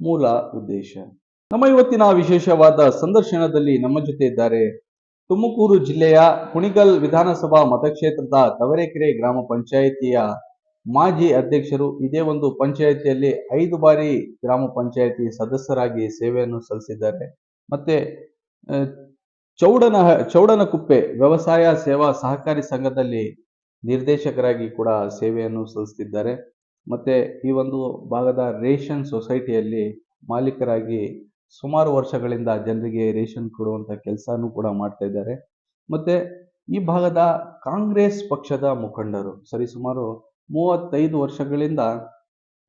ಮೂಲ ಉದ್ದೇಶ. ನಮ್ಮ ಇವತ್ತಿನ ವಿಶೇಷವಾದ ಸಂದರ್ಶನದಲ್ಲಿ ನಮ್ಮ ಜೊತೆ ಇದ್ದಾರೆ ತುಮಕೂರು ಜಿಲ್ಲೆಯ ಕುಣಿಗಲ್ ವಿಧಾನಸಭಾ ಮತಕ್ಷೇತ್ರದ ತವರೆಕೆರೆ ಗ್ರಾಮ ಪಂಚಾಯಿತಿಯ ಮಾಜಿ ಅಧ್ಯಕ್ಷರು. ಇದೇ ಒಂದು ಪಂಚಾಯಿತಿಯಲ್ಲಿ ಐದು ಬಾರಿ ಗ್ರಾಮ ಪಂಚಾಯಿತಿ ಸದಸ್ಯರಾಗಿ ಸೇವೆಯನ್ನು ಸಲ್ಲಿಸಿದ್ದಾರೆ. ಮತ್ತೆ ಚೌಡನ, ಚೌಡನಕುಪ್ಪೆ ವ್ಯವಸಾಯ ಸೇವಾ ಸಹಕಾರಿ ಸಂಘದಲ್ಲಿ ನಿರ್ದೇಶಕರಾಗಿ ಕೂಡ ಸೇವೆಯನ್ನು ಸಲ್ಲಿಸುತ್ತಿದ್ದಾರೆ ಮತ್ತೆ ಈ ಒಂದು ಭಾಗದ ರೇಷನ್ ಸೊಸೈಟಿಯಲ್ಲಿ ಮಾಲೀಕರಾಗಿ ಸುಮಾರು ವರ್ಷಗಳಿಂದ ಜನರಿಗೆ ರೇಷನ್ ಕೊಡುವಂತ ಕೆಲಸನೂ ಕೂಡ ಮಾಡ್ತಾ ಇದ್ದಾರೆ. ಮತ್ತೆ ಈ ಭಾಗದ ಕಾಂಗ್ರೆಸ್ ಪಕ್ಷದ ಮುಖಂಡರು ಸರಿಸುಮಾರು ಮೂವತ್ತೈದು ವರ್ಷಗಳಿಂದ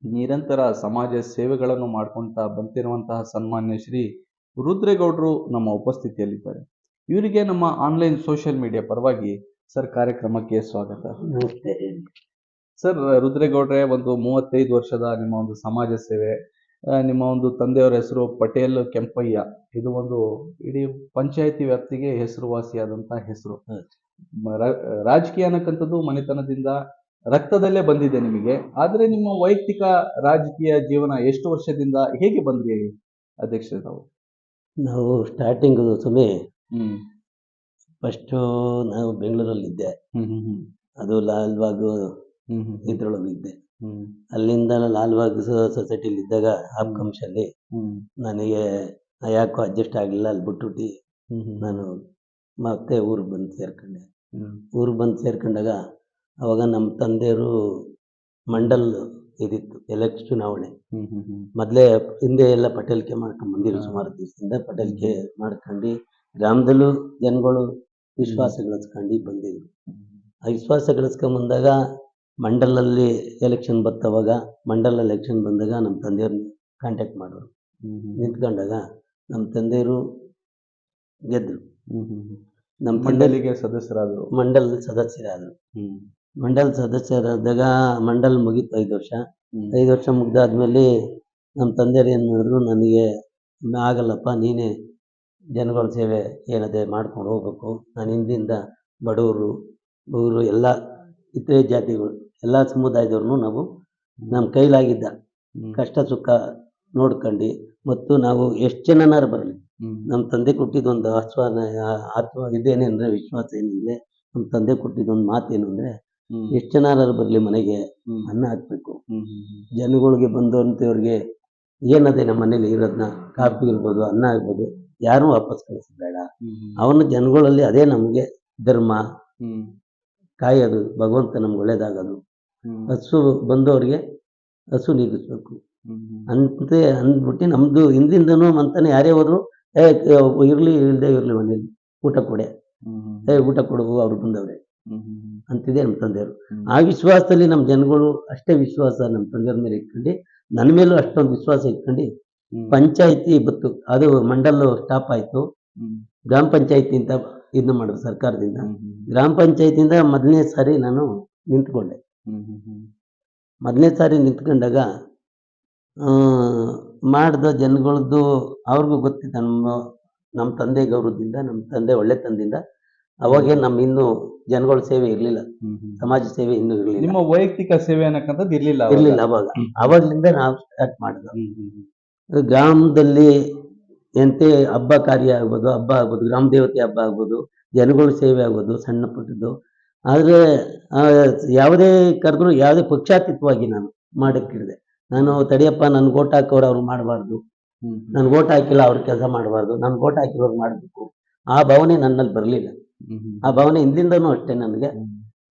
ನಿರಂತರ ಸಮಾಜ ಸೇವೆಗಳನ್ನು ಮಾಡ್ಕೊಂತ ಬಂತಿರುವಂತಹ ಸನ್ಮಾನ್ಯ ಶ್ರೀ ರುದ್ರೇಗೌಡರು ನಮ್ಮ ಉಪಸ್ಥಿತಿಯಲ್ಲಿದ್ದಾರೆ. ಇವರಿಗೆ ನಮ್ಮ ಆನ್ಲೈನ್ ಸೋಷಿಯಲ್ ಮೀಡಿಯಾ ಪರವಾಗಿ ಸರ್ ಕಾರ್ಯಕ್ರಮಕ್ಕೆ ಸ್ವಾಗತ. ಸರ್ ರುದ್ರೇಗೌಡ್ರೆ ಒಂದು ಮೂವತ್ತೈದು ವರ್ಷದ ನಿಮ್ಮ ಒಂದು ಸಮಾಜ ಸೇವೆ ನಿಮ್ಮ ಒಂದು ತಂದೆಯವರ ಹೆಸರು ಪಟೇಲ್ ಕೆಂಪಯ್ಯ. ಇದು ಒಂದು ಇಡೀ ಪಂಚಾಯತಿ ವ್ಯಾಪ್ತಿಗೆ ಹೆಸರುವಾಸಿಯಾದಂತಹ ಹೆಸರು. ರಾಜಕೀಯ ಅನ್ನಕ್ಕಂಥದ್ದು ಮನೆತನದಿಂದ ರಕ್ತದಲ್ಲೇ ಬಂದಿದೆ ನಿಮಗೆ. ಆದ್ರೆ ನಿಮ್ಮ ವೈಯಕ್ತಿಕ ರಾಜಕೀಯ ಜೀವನ ಎಷ್ಟು ವರ್ಷದಿಂದ ಹೇಗೆ ಬಂದ್ರಿ ಅಧ್ಯಕ್ಷ ನಾವು ನಾವು ಸ್ಟಾರ್ಟಿಂಗ್ ಸಮಯ ಫಸ್ಟ್ ನಾವು ಬೆಂಗಳೂರಲ್ಲಿದ್ದೆ. ಅದು ಲಾಲ್ಬಾಗ್ ಇದ್ರೊಳಗಿದ್ದೆ. ಇದ್ದೆ ಅಲ್ಲಿಂದ ಲಾಲ್ಬಾಗ್ ಸೊಸೈಟಿಲಿ ಇದ್ದಾಗ ಆಪ್ಕಂಶಲ್ಲಿ ಹ್ಮ್. ನನಗೆ ಯಾಕೋ ಅಡ್ಜಸ್ಟ್ ಆಗಲಿಲ್ಲ ಅಲ್ಲಿ ಬಿಟ್ಬಿಟ್ಟು ನಾನು ಮತ್ತೆ ಊರಿಗೆ ಬಂದು ಸೇರ್ಕೊಂಡೆ. ಊರಿಗೆ ಬಂದು ಸೇರ್ಕೊಂಡಾಗ ಅವಾಗ ನಮ್ಮ ತಂದೆಯವರು ಮಂಡಲ್ ಇದಿತ್ತು ಎಲೆಕ್ಷನ್ ಚುನಾವಣೆ. ಮೊದಲೇ ಹಿಂದೆ ಎಲ್ಲ ಪಟೇಲ್ಕೆ ಮಾಡ್ಕೊಂಡು ಬಂದಿರು ಸುಮಾರು ದಿವಸದಿಂದ ಪಟೇಲ್ಕೆ ಮಾಡ್ಕೊಂಡು ಗ್ರಾಮದಲ್ಲೂ ಜನಗಳು ವಿಶ್ವಾಸ ಗಳಿಸ್ಕೊಂಡು ಬಂದಿದ್ರು. ಆ ವಿಶ್ವಾಸ ಗಳಿಸ್ಕೊಂಡ್ ಬಂದಾಗ ಮಂಡಲಲ್ಲಿ ಎಲೆಕ್ಷನ್ ಬತ್ತವಾಗ ಮಂಡಲ ಎಲೆಕ್ಷನ್ ಬಂದಾಗ ನಮ್ಮ ತಂದೆಯವ್ರನ್ನ ಕಾಂಟ್ಯಾಕ್ಟ್ ಮಾಡೋರು. ನಿಂತ್ಕೊಂಡಾಗ ನಮ್ಮ ತಂದೆಯವರು ಹ್ಮ್ ಹ್ಮ್ ನಮ್ಮ ಮಂಡಲಿಗೆ ಸದಸ್ಯರಾದರು. ಮಂಡಲ್ ಸದಸ್ಯರಾದರು. ಮಂಡಲ್ ಸದಸ್ಯರಾದಾಗ ಮಂಡಲ್ ಮುಗೀತು ಐದು ವರ್ಷ. ಐದು ವರ್ಷ ಮುಗ್ದಾದ್ಮೇಲೆ ನಮ್ಮ ತಂದೆಯರು ಏನು ಮಾಡಿದ್ರು ನನಗೆ ಆಗಲ್ಲಪ್ಪ ನೀನೇ ಜನಗಳ ಸೇವೆ ಏನದೆ ಮಾಡ್ಕೊಂಡು ಹೋಗ್ಬೇಕು. ನಾನು ಹಿಂದಿಂದ ಬಡವರು ಬೂರು ಎಲ್ಲ ಇತರೆ ಜಾತಿಗಳು ಎಲ್ಲ ಸಮುದಾಯದವ್ರನ್ನೂ ನಾವು ನಮ್ಮ ಕೈಲಾಗಿದ್ದ ಕಷ್ಟ ಸುಖ ನೋಡ್ಕೊಂಡು ಮತ್ತು ನಾವು ಎಷ್ಟು ಜನನಾರು ಬರಲಿ. ನಮ್ಮ ತಂದೆ ಕೊಟ್ಟಿದ್ದೊಂದು ಆಶ್ವಾನ ಆತ್ಮ ಇದೇನೆ ಅಂದರೆ ವಿಶ್ವಾಸ ಏನಿದೆ? ನಮ್ಮ ತಂದೆ ಕೊಟ್ಟಿದ್ದೊಂದು ಮಾತೇನು ಅಂದರೆ ಎಷ್ಟ್ ಎಷ್ಟು ಬರ್ಲಿ ಮನೆಗೆ ಅನ್ನ ಹಾಕ್ಬೇಕು. ಜನಗಳಿಗೆ ಬಂದಂಥವ್ರಿಗೆ ಏನದೆ ನಮ್ಮ ಮನೇಲಿ ಇರೋದನ್ನ ಕಾಫಿ ಇರ್ಬೋದು ಅನ್ನ ಆಗ್ಬೋದು ಯಾರು ವಾಪಸ್ ಕಳಿಸಬೇಡ. ಬೇಡ ಅವನ ಜನಗಳಲ್ಲಿ ಅದೇ ನಮಗೆ ಧರ್ಮ. ಕಾಯೋದು ಭಗವಂತ ನಮ್ಗೆ ಒಳ್ಳೇದಾಗೋದು. ಹಸು ಬಂದವ್ರಿಗೆ ಹಸು ನೀಗಿಸ್ಬೇಕು. ಅಂತೆ ಅಂದ್ಬಿಟ್ಟು ನಮ್ಮದು ಹಿಂದಿಂದನು ಅಂತಾನೆ ಯಾರೇ ಹೋದ್ರು ಏ ಇರಲಿ ಇಲ್ಲದೆ ಇರಲಿ ಮನೇಲಿ ಊಟ ಕೊಡೆ. ಏ ಊಟ ಕೊಡು ಅವ್ರು ಬಂದವ್ರೆ. ಅಂತಿದೆ ನಮ್ಮ ತಂದೆಯವರು. ಆ ವಿಶ್ವಾಸದಲ್ಲಿ ನಮ್ಮ ಜನಗಳು ಅಷ್ಟೇ ವಿಶ್ವಾಸ ನಮ್ಮ ತಂದೆಯವ್ರ ಮೇಲೆ ಇಟ್ಕೊಂಡು ನನ್ನ ಮೇಲೂ ಅಷ್ಟೊಂದು ವಿಶ್ವಾಸ ಇಟ್ಕೊಂಡು ಪಂಚಾಯಿತಿ ಬತ್ತು ಅದು ಮಂಡಲ್ ಸ್ಟಾಪ್ ಆಯಿತು. ಗ್ರಾಮ ಅಂತ ಇದನ್ನ ಮಾಡಿದ್ರು ಸರ್ಕಾರದಿಂದ. ಗ್ರಾಮ ಪಂಚಾಯತಿಯಿಂದ ಮೊದಲನೇ ಸಾರಿ ನಾನು ನಿಂತ್ಕೊಂಡೆ. ಮೊದಲನೇ ಸಾರಿ ನಿಂತ್ಕೊಂಡಾಗ ಮಾಡಿದ ಜನಗಳದ್ದು ಅವ್ರಿಗೂ ಗೊತ್ತಿತ್ತು. ನಮ್ಮ ನಮ್ಮ ತಂದೆ ಗೌರವದಿಂದ ನಮ್ಮ ತಂದೆ ಒಳ್ಳೆ ತಂದಿಂದ ಅವಾಗೇ ನಮ್ಮ ಇನ್ನೂ ಜನಗಳ ಸೇವೆ ಇರಲಿಲ್ಲ. ಸಮಾಜ ಸೇವೆ ಇನ್ನೂ ಇರಲಿಲ್ಲ. ನಿಮ್ಮ ವೈಯಕ್ತಿಕ ಸೇವೆ ಅನ್ನಕ್ಕಂಥದ್ದು ಇರಲಿಲ್ಲ ಅವಾಗ? ಇರಲಿಲ್ಲ ಅವಾಗ. ಅವಾಗಲಿಂದ ನಾವು ಸ್ಟಾರ್ಟ್ ಮಾಡಿದ್ವಿ. ಗ್ರಾಮದಲ್ಲಿ ಎಂತೆ ಹಬ್ಬ ಕಾರ್ಯ ಆಗ್ಬೋದು ಹಬ್ಬ ಆಗ್ಬೋದು ಗ್ರಾಮ ದೇವತೆ ಹಬ್ಬ ಆಗ್ಬೋದು ಜನಗಳ ಸೇವೆ ಆಗ್ಬೋದು ಸಣ್ಣ ಪುಟ್ಟದ್ದು ಆದರೆ ಯಾವುದೇ ಕರೆದ್ರು ಯಾವುದೇ ಪಕ್ಷಾತೀತವಾಗಿ ನಾನು ಮಾಡಕ್ಕಿಡಿದೆ ನಾನು ತಡಿಯಪ್ಪ ನನ್ಗೆ ಓಟ್ ಹಾಕೋರು ಅವ್ರು ಮಾಡಬಾರ್ದು. ನನ್ಗೆ ಓಟ್ ಹಾಕಿಲ್ಲ ಅವ್ರ ಕೆಲಸ ಮಾಡಬಾರ್ದು. ನನ್ಗೆ ಓಟ್ ಹಾಕಿರೋರು ಮಾಡಬೇಕು. ಆ ಭಾವನೆ ನನ್ನಲ್ಲಿ ಬರಲಿಲ್ಲ. ಆ ಭಾವನೆ ಹಿಂದಿಂದನೂ ಅಷ್ಟೇ ನನಗೆ.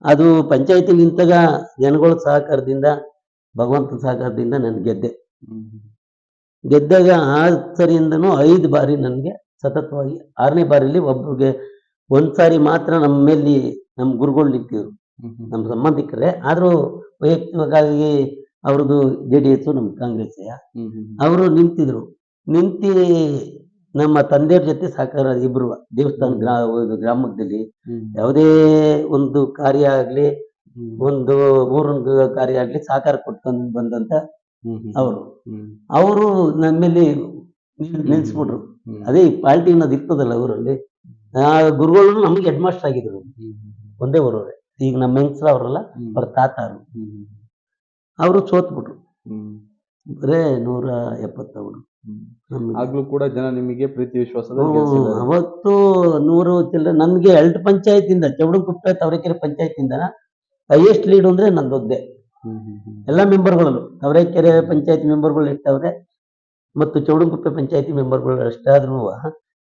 ಅದು ಪಂಚಾಯತಿ ನಿಂತಾಗ ಜನಗಳ ಸಹಕಾರದಿಂದ ಭಗವಂತ ಸಹಕಾರದಿಂದ ನಾನು ಗೆದ್ದೆ. ಗೆದ್ದಾಗ ಆ ಸರಿಯಿಂದನೂ ಐದು ಬಾರಿ ನನಗೆ ಸತತವಾಗಿ ಆರನೇ ಬಾರಿಲಿ ಒಬ್ಬರಿಗೆ ಒಂದ್ ಸಾರಿ ಮಾತ್ರ ನಮ್ಮ ಮೇಲೆ ನಮ್ಮ ಗುರುಗಳು ನಿಂತಿದ್ರು. ನಮ್ಮ ಸಂಬಂಧಿಕರೇ. ಆದರೂ ವೈಯಕ್ತಿಕವಾಗಿ ಅವ್ರದ್ದು ಜೆ ಡಿ ಎಸ್ ನಮ್ಮ ಕಾಂಗ್ರೆಸ್. ಅವರು ನಿಂತಿದ್ರು. ನಿಂತಿ ನಮ್ಮ ತಂದೆಯವ್ರ ಜೊತೆ ಸಹಕಾರ ಇಬ್ರು. ದೇವಸ್ಥಾನ ಗ್ರಾ ಗ್ರಾಮದಲ್ಲಿ. ಯಾವುದೇ ಒಂದು ಕಾರ್ಯ ಆಗ್ಲಿ ಒಂದು ಊರೊಂದು ಕಾರ್ಯ ಆಗ್ಲಿ ಸಹಕಾರ ಕೊಟ್ಕೊಂಡು ಬಂದಂತ. ಅವರು. ಅವರು ನಮ್ಮಲ್ಲಿ ನಿಲ್- ನಿಲ್ಸ್ಬಿಟ್ರು. ಅದೇ ಪಾಲ್ಟಿ ಪಾರ್ಟಿ ಅನ್ನೋದು ಇರ್ತದಲ್ಲ ಊರಲ್ಲಿ. ಗುರುಗಳು ನಮಗೆ ಹೆಡ್ ಮಾಸ್ಟರ್ ಆಗಿದ್ರು. ಒಂದೇ ಊರವ್ರೆ. ಈಗ ನಮ್ಮ ಹೆಂಗಸ್ರ ಅವರಲ್ಲ. ಅವ್ರ ತಾತ ಹ್ಮ್. ಅವರು ಸೋತ್ಬಿಟ್ರು. ಬಿಟ್ರು ಬರೇ ನೂರ ಎಪ್ಪತ್ತವರು ಆಗ್ಲೂ ಕೂಡ ಜನ ನಿಮಗೆ ಪ್ರೀತಿ ವಿಶ್ವಾಸ ಅವತ್ತು ನೂರು ಚಿಲ್ಲರೆ ನನ್ಗೆ ಎಲ್ಟ್ ಪಂಚಾಯತಿಂದ ಚೌಡಂಕುಪ್ಪೆ ತವರೆಕೆರೆ ಪಂಚಾಯತಿಂದ ಹೈಯೆಸ್ಟ್ ಲೀಡ್ ಅಂದ್ರೆ ನಂದೊದ್ದೆ. ಎಲ್ಲ ಮೆಂಬರ್ಗಳಲ್ಲೂ. ತವರೆಕೆರೆ ಪಂಚಾಯತಿ ಮೆಂಬರ್ಗಳು ಇಟ್ಟವ್ರೆ ಮತ್ತು ಚೌಡಂಕುಪ್ಪೆ ಪಂಚಾಯತಿ ಮೆಂಬರ್ಗಳು ಎಷ್ಟಾದ್ರೂ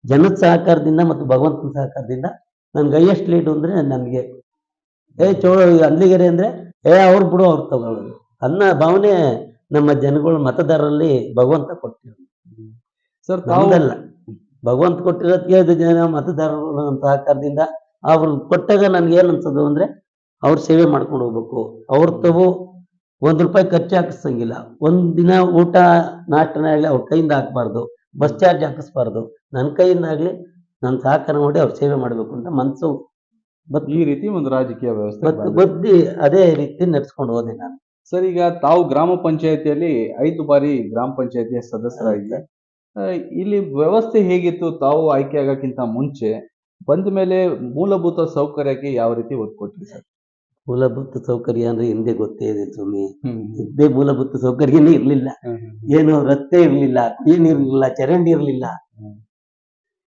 ಜನದ ಸಹಕಾರದಿಂದ ಮತ್ತು ಭಗವಂತನ ಸಹಕಾರದಿಂದ ನನ್ಗೆ ಹೈಯೆಸ್ಟ್ ಲೀಡು ಅಂದ್ರೆ ನನಗೆ. ಏ ಚೋ ಅಲ್ಲಿಗೆರೆ ಅಂದ್ರೆ ಏ ಅವ್ರು ಬಿಡು ಅವ್ರು ತಗೊಳ್ಳೋದು ಅನ್ನೋ ಭಾವನೆ ನಮ್ಮ ಜನಗಳು ಮತದಾರರಲ್ಲಿ ಭಗವಂತ ಕೊಟ್ಟಿರೋದು. ಸರ್ ತಾವು ನಮ್ದಲ್ಲ. ಭಗವಂತ ಕೊಟ್ಟಿರೋದಕ್ಕೆ ಅದು ಜನ ಮತದಾರರು ನನ್ನ ಸಹಕಾರದಿಂದ ಅವ್ರು ಕೊಟ್ಟಾಗ ನನ್ಗೆ ಏನ್ ಅನ್ಸೋದು ಅಂದ್ರೆ ಅವ್ರ ಸೇವೆ ಮಾಡ್ಕೊಂಡು ಹೋಗ್ಬೇಕು. ಅವ್ರ ತಗೋ ಒಂದ್ ರೂಪಾಯಿ ಖರ್ಚು ಹಾಕಿಸಂಗಿಲ್ಲ. ಒಂದ್ ದಿನ ಊಟ ನಾಷ್ಟನೇ ಆಗ್ಲಿ ಅವ್ರ ಕೈಯಿಂದ ಹಾಕಬಾರ್ದು. ಬಸ್ ಚಾರ್ಜ್ ಹಾಕಿಸ್ಬಾರ್ದು. ನನ್ನ ಕೈಯಿಂದ ಆಗ್ಲಿ ನನ್ನ ಸಹಕಾರ ಮಾಡಿ ಅವ್ರ ಸೇವೆ ಮಾಡ್ಬೇಕು ಅಂತ ಮನ್ಸು ಬತ್ ಈ ರೀತಿ ಒಂದು ರಾಜಕೀಯ ವ್ಯವಸ್ಥೆ ಬಂದಿದೆ. ಅದೇ ರೀತಿ ನಡ್ಸ್ಕೊಂಡು ಹೋದೆ ನಾನು. ಸರ್ ಈಗ ತಾವು ಗ್ರಾಮ ಪಂಚಾಯತಿಯಲ್ಲಿ ಐದು ಬಾರಿ ಗ್ರಾಮ ಪಂಚಾಯತಿಯ ಸದಸ್ಯರಾಗಿದ್ದೆ. ಆ, ಇಲ್ಲಿ ವ್ಯವಸ್ಥೆ ಹೇಗಿತ್ತು? ತಾವು ಆಯ್ಕೆ ಆಗಕ್ಕಿಂತ ಮುಂಚೆ ಬಂದ ಮೇಲೆ ಮೂಲಭೂತ ಸೌಕರ್ಯಕ್ಕೆ ಯಾವ ರೀತಿ ಒತ್ತು ಕೊಟ್ರಿ ಸರ್? ಮೂಲಭೂತ ಸೌಕರ್ಯ ಅಂದ್ರೆ ಹಿಂದೆ ಗೊತ್ತೇ ಇದೆ ಸ್ವಾಮಿ. ಹಿಂದೆ ಮೂಲಭೂತ ಸೌಕರ್ಯನೇ ಇರ್ಲಿಲ್ಲ. ಏನು ರಸ್ತೆ ಇರ್ಲಿಲ್ಲ ಕ್ಲೀನ್ ಇರ್ಲಿಲ್ಲ ಚರಂಡಿ ಇರ್ಲಿಲ್ಲ.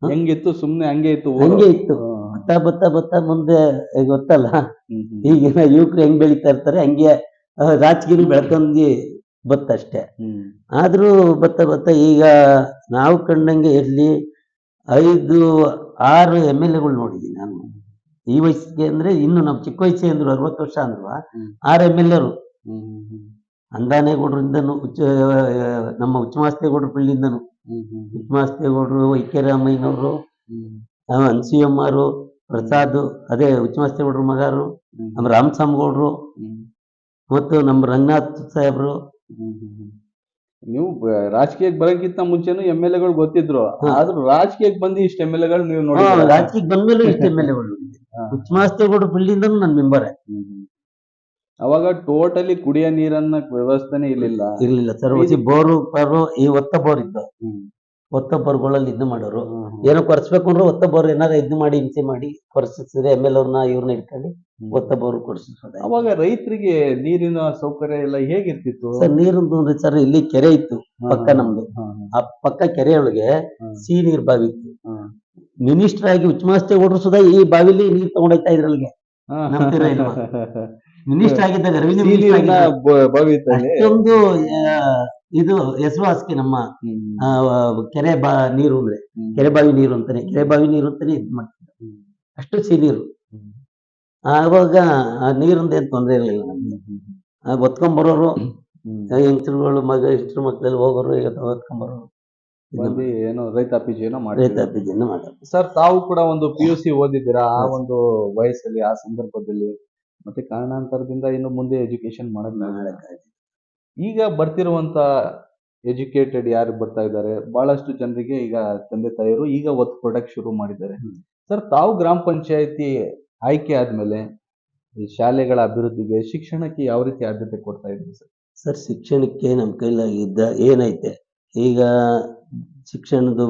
ಹೆಂಗಿತ್ತು ಸುಮ್ನೆ ಹಂಗೆ ಇತ್ತು. ಹಂಗೆ ಇತ್ತು. ಬತ್ತಾ ಬತ್ತಾ ಬತ್ತಾ ಮುಂದೆ ಗೊತ್ತಲ್ಲ. ಈಗಿನ ಯುವಕರು ಹೆಂಗ್ ಬೆಳಿತಾ ಇರ್ತಾರೆ ಹಂಗೆ ರಾಜಕೀಯ ಬೆಳ್ಕೊಂಡಿ ಬತ್ತ ಅಷ್ಟೇ ಆದ್ರೂ ಬತ್ತ ಬತ್ತ ಈಗ ನಾವು ಕಂಡಂಗೆ ಇರ್ಲಿ ಐದು ಆರು ಎಂ ಎಲ್ ಎಗಳು ನೋಡಿದ್ದೀನಿ ನಾನು. ಈ ವಯಸ್ಸಿಗೆ ಅಂದ್ರೆ ಇನ್ನು ನಾವು ಚಿಕ್ಕ ವಯಸ್ಸೇ ಅಂದ್ರು ಅರವತ್ತು ವರ್ಷ ಅಂದ್ರು ಆರ್ ಎಂ ಎಲ್ ಎರು. ಅಂದಾನೇಗೌಡರಿಂದನು ಉಚ್ಚ ನಮ್ಮ ಉಚ್ಚಮಾಸ್ತೇಗೌಡರ ಪಿಳ್ಳಿಂದನು. ಉಚ್ಚಮಾಸ್ತೇಗೌಡರು ವೈಕ್ಯರಾಮಯ್ಯನವರು. ಅನ್ಸೂಯಮ್ಮರು ಪ್ರಸಾದ್ ಅದೇ ಉಚ್ಚಮಾಸ್ತೇಗೌಡರ ಮಗಾರು. ನಮ್ಮ ರಾಮಸ್ವಾಮಿಗೌಡರು. ಮತ್ತು ನಮ್ಮ ರಂಗನಾಥ್ ಸಾಹೇಬ್ರು. ನೀವು ರಾಜಕೀಯಕ್ಕೆ ಬರೋಕ್ಕಿಂತ ಮುಂಚೆನು ಎಂ ಎಲ್ ಎಗಳು ಗೊತ್ತಿದ್ರು. ಆದ್ರೂ ರಾಜಕೀಯಕ್ಕೆ ಬಂದು ಇಷ್ಟು ಎಂ ಎಲ್ ಎಗಳು ನೀವು ನೋಡಿ ರಾಜಕೀಯಕ್ಕೆ ಬಂದ್ಮೇಲೆ ಇಷ್ಟ ಎಂ ಎಲ್ ಎಗಳು ಉಚ್ಚಮಾಸ್ತೇಗೌಡರ ಬಳ್ಳಿಯಿಂದನು ನನ್ ಮೆಂಬರ್. ಅವಾಗ ಟೋಟಲಿ ಕುಡಿಯ ನೀರನ್ನ ವ್ಯವಸ್ಥೆನೇ ಇರ್ಲಿಲ್ಲ. ಇರ್ಲಿಲ್ಲ ಸರ್ ಬೋರ್ ಬೋರು ಪರು ಈ ಒತ್ತ ಬೋರ್ ಇದ್ದ. ಒತ್ತ ಬೋರ್ಗಳಲ್ಲಿ ಇದು ಮಾಡೋರು. ಏನೋ ಕೊರ್ಸ್ಬೇಕು ಅಂದ್ರೆ ಒತ್ತ ಬೋರ್ ಏನಾರ ಇದು ಮಾಡಿ ಹಿಂಸೆ ಮಾಡಿ ಕೊರ್ಸಿದ್ರೆ ಎಂ ಎಲ್ ಅವ್ರನ್ನ ಇವ್ರನ್ನ ಇಟ್ಕೊಂಡು ಒತ್ತ ಬೋರ್ ಕೊಡ್ಸಿಸೋದು ಅವಾಗ ರೈತರಿಗೆ ನೀರಿನ ಸೌಕರ್ಯ ಎಲ್ಲ ಹೇಗಿರ್ತಿತ್ತು? ಸರ್ ನೀರಿಂದು ಅಂದ್ರೆ ಸರ್ ಇಲ್ಲಿ ಕೆರೆ ಇತ್ತು ಪಕ್ಕ ನಮ್ದು. ಆ ಪಕ್ಕ ಕೆರೆಯೊಳಗೆ ಸಿಹಿ ನೀರ್ ಬಾವಿ ಇತ್ತು. ಮಿನಿಸ್ಟರ್ ಆಗಿ ಉಚ್ಚಮಾಸ್ತೇಗೌಡರು ಸುಧಾ ಈ ಬಾವಿಲಿ ನೀರ್ ತಗೊಂಡೋಗ್ತಾ ಇದ್ರಲ್ಗೆ. ನಂಬ್ತೀರಾ ಇಲ್ವಾ? ಮಿನಿಸ್ಟರ್ ಆಗಿದ್ದಾಗ ಮಿನಿಸ್ಟರ್ ಬಾವಿತಲ್ಲಿ ಅಷ್ಟೊಂದು ಇದು ಇದು ಹೆಸರುವಾಸಿಗೆ ನಮ್ಮ ಕೆರೆ ಬಾ ನೀರು ಅಂದ್ರೆ. ಕೆರೆ ಬಾವಿ ನೀರು ಅಂತಾನೆ ಕೆರೆ ಬಾವಿ ನೀರು ಅಂತಾನೆ ಇದು ಮಾಡ್ತಾರೆ. ಅಷ್ಟು ಸಿಹಿ ನೀರು. ಆವಾಗ ಆ ನೀರಿಂದ ಏನ್ ತೊಂದರೆ ಇರಲಿಲ್ಲ ನಮ್ಗೆ ಬರೋರು ಹೆಂಗಸರುಗಳು ಮಗ ಹೆಂಗಸರು ಮಕ್ಳಲ್ಲಿ ಹೋಗೋರು ಈಗ ಒತ್ಕೊಂಬರೋರು ಬಂದು ಏನೋ ರೈತಾಪಿ ಜೀವನ ಮಾಡಿ ರೈತಾಪಿ ಜನ ಮಾಡೋರು ಸರ್ ತಾವು ಕೂಡ ಒಂದು ಪಿ ಯು ಸಿ ಓದಿದ್ದೀರಾ? ಆ ಒಂದು ವಯಸ್ಸಲ್ಲಿ ಆ ಸಂದರ್ಭದಲ್ಲಿ ಮತ್ತೆ ಕಾರಣಾಂತರದಿಂದ ಇನ್ನು ಮುಂದೆ ಎಜುಕೇಶನ್ ಮಾಡಕ್ಕಾಗಿ. ಈಗ ಬರ್ತಿರುವಂತ ಎಜುಕೇಟೆಡ್ ಯಾರು ಬರ್ತಾ ಇದ್ದಾರೆ? ಬಹಳಷ್ಟು ಜನರಿಗೆ ಈಗ ತಂದೆ ತಾಯಿಯರು ಈಗ ಒತ್ತು ಕೊಡಕ್ ಶುರು ಮಾಡಿದ್ದಾರೆ. ಸರ್ ತಾವು ಗ್ರಾಮ ಪಂಚಾಯತಿ ಆಯ್ಕೆ ಆದ್ಮೇಲೆ ಈ ಶಾಲೆಗಳ ಅಭಿವೃದ್ಧಿಗೆ ಶಿಕ್ಷಣಕ್ಕೆ ಯಾವ ರೀತಿ ಆದ್ಯತೆ ಕೊಡ್ತಾ ಇದ್ದೀರಿ ಸರ್? ಸರ್ ಶಿಕ್ಷಣಕ್ಕೆ ನಮ್ಮ ಕೈಲಾಗಿದ್ದ ಏನೈತೆ? ಈಗ ಶಿಕ್ಷಣದ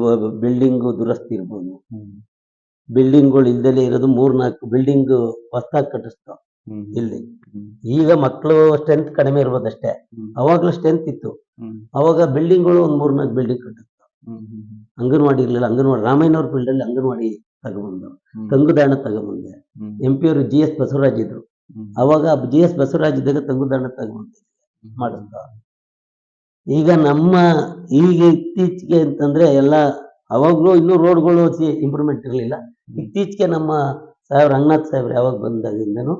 ಬಿಲ್ಡಿಂಗ್ ದುರಸ್ತಿ ಇರ್ಬೋದು. ಬಿಲ್ಡಿಂಗ್ಗಳು ಇಲ್ದಲೇ ಇರೋದು ಮೂರ್ನಾಲ್ಕು ಬಿಲ್ಡಿಂಗ್ ಹೊಸ್ದಾಗಿ ಕಟ್ಟಿಸ್ತಾವ ಇಲ್ಲಿ. ಈಗ ಮಕ್ಕಳು ಸ್ಟ್ರೆಂತ್ ಕಡಿಮೆ ಇರ್ಬೋದಷ್ಟೇ. ಅಷ್ಟೇ ಅವಾಗ್ಲೂ ಸ್ಟ್ರೆಂತ್ ಇತ್ತು. ಅವಾಗ ಬಿಲ್ಡಿಂಗ್ಗಳು ಒಂದ್ ಮೂರ್ನಾಲ್ಕು ಬಿಲ್ಡಿಂಗ್ ಕಟ್ಟಿಸ್ತಾವ. ಅಂಗನವಾಡಿ ಇರ್ಲಿಲ್ಲ ಅಂಗನವಾಡಿ ರಾಮಯ್ಯನವ್ರ ಫೀಲ್ಡಲ್ಲಿ ಅಂಗನವಾಡಿ ತಗೊಂಡ್ಬಂದು. ತಂಗುದಾಣ ತಗೊಂಬಂದೆ ಹ್ಮ್. ಎಂ ಪಿ ಅವರು ಜಿ ಎಸ್ ಬಸವರಾಜ್ ಇದ್ರು. ಅವಾಗ ಜಿ ಎಸ್ ಬಸವರಾಜ್ ಇದ್ದಾಗ ತಂಗುದಾಣ ತಗೊಂಬಂದೆ ಮಾಡಿಸ್ದ ಈಗ ನಮ್ಮ ಈಗ ಇತ್ತೀಚೆಗೆ ಅಂತಂದ್ರೆ ಎಲ್ಲ ಅವಾಗಲೂ ಇನ್ನೂ ರೋಡ್ಗಳು ಇಂಪ್ರೂವ್ಮೆಂಟ್ ಇರಲಿಲ್ಲ. ಇತ್ತೀಚೆಗೆ ನಮ್ಮ ಸಾಹೇಬ್ರು ರಂಗನಾಥ್ ಸಾಹೇಬ್ರು ಯಾವಾಗ ಬಂದಾಗಿಂದನು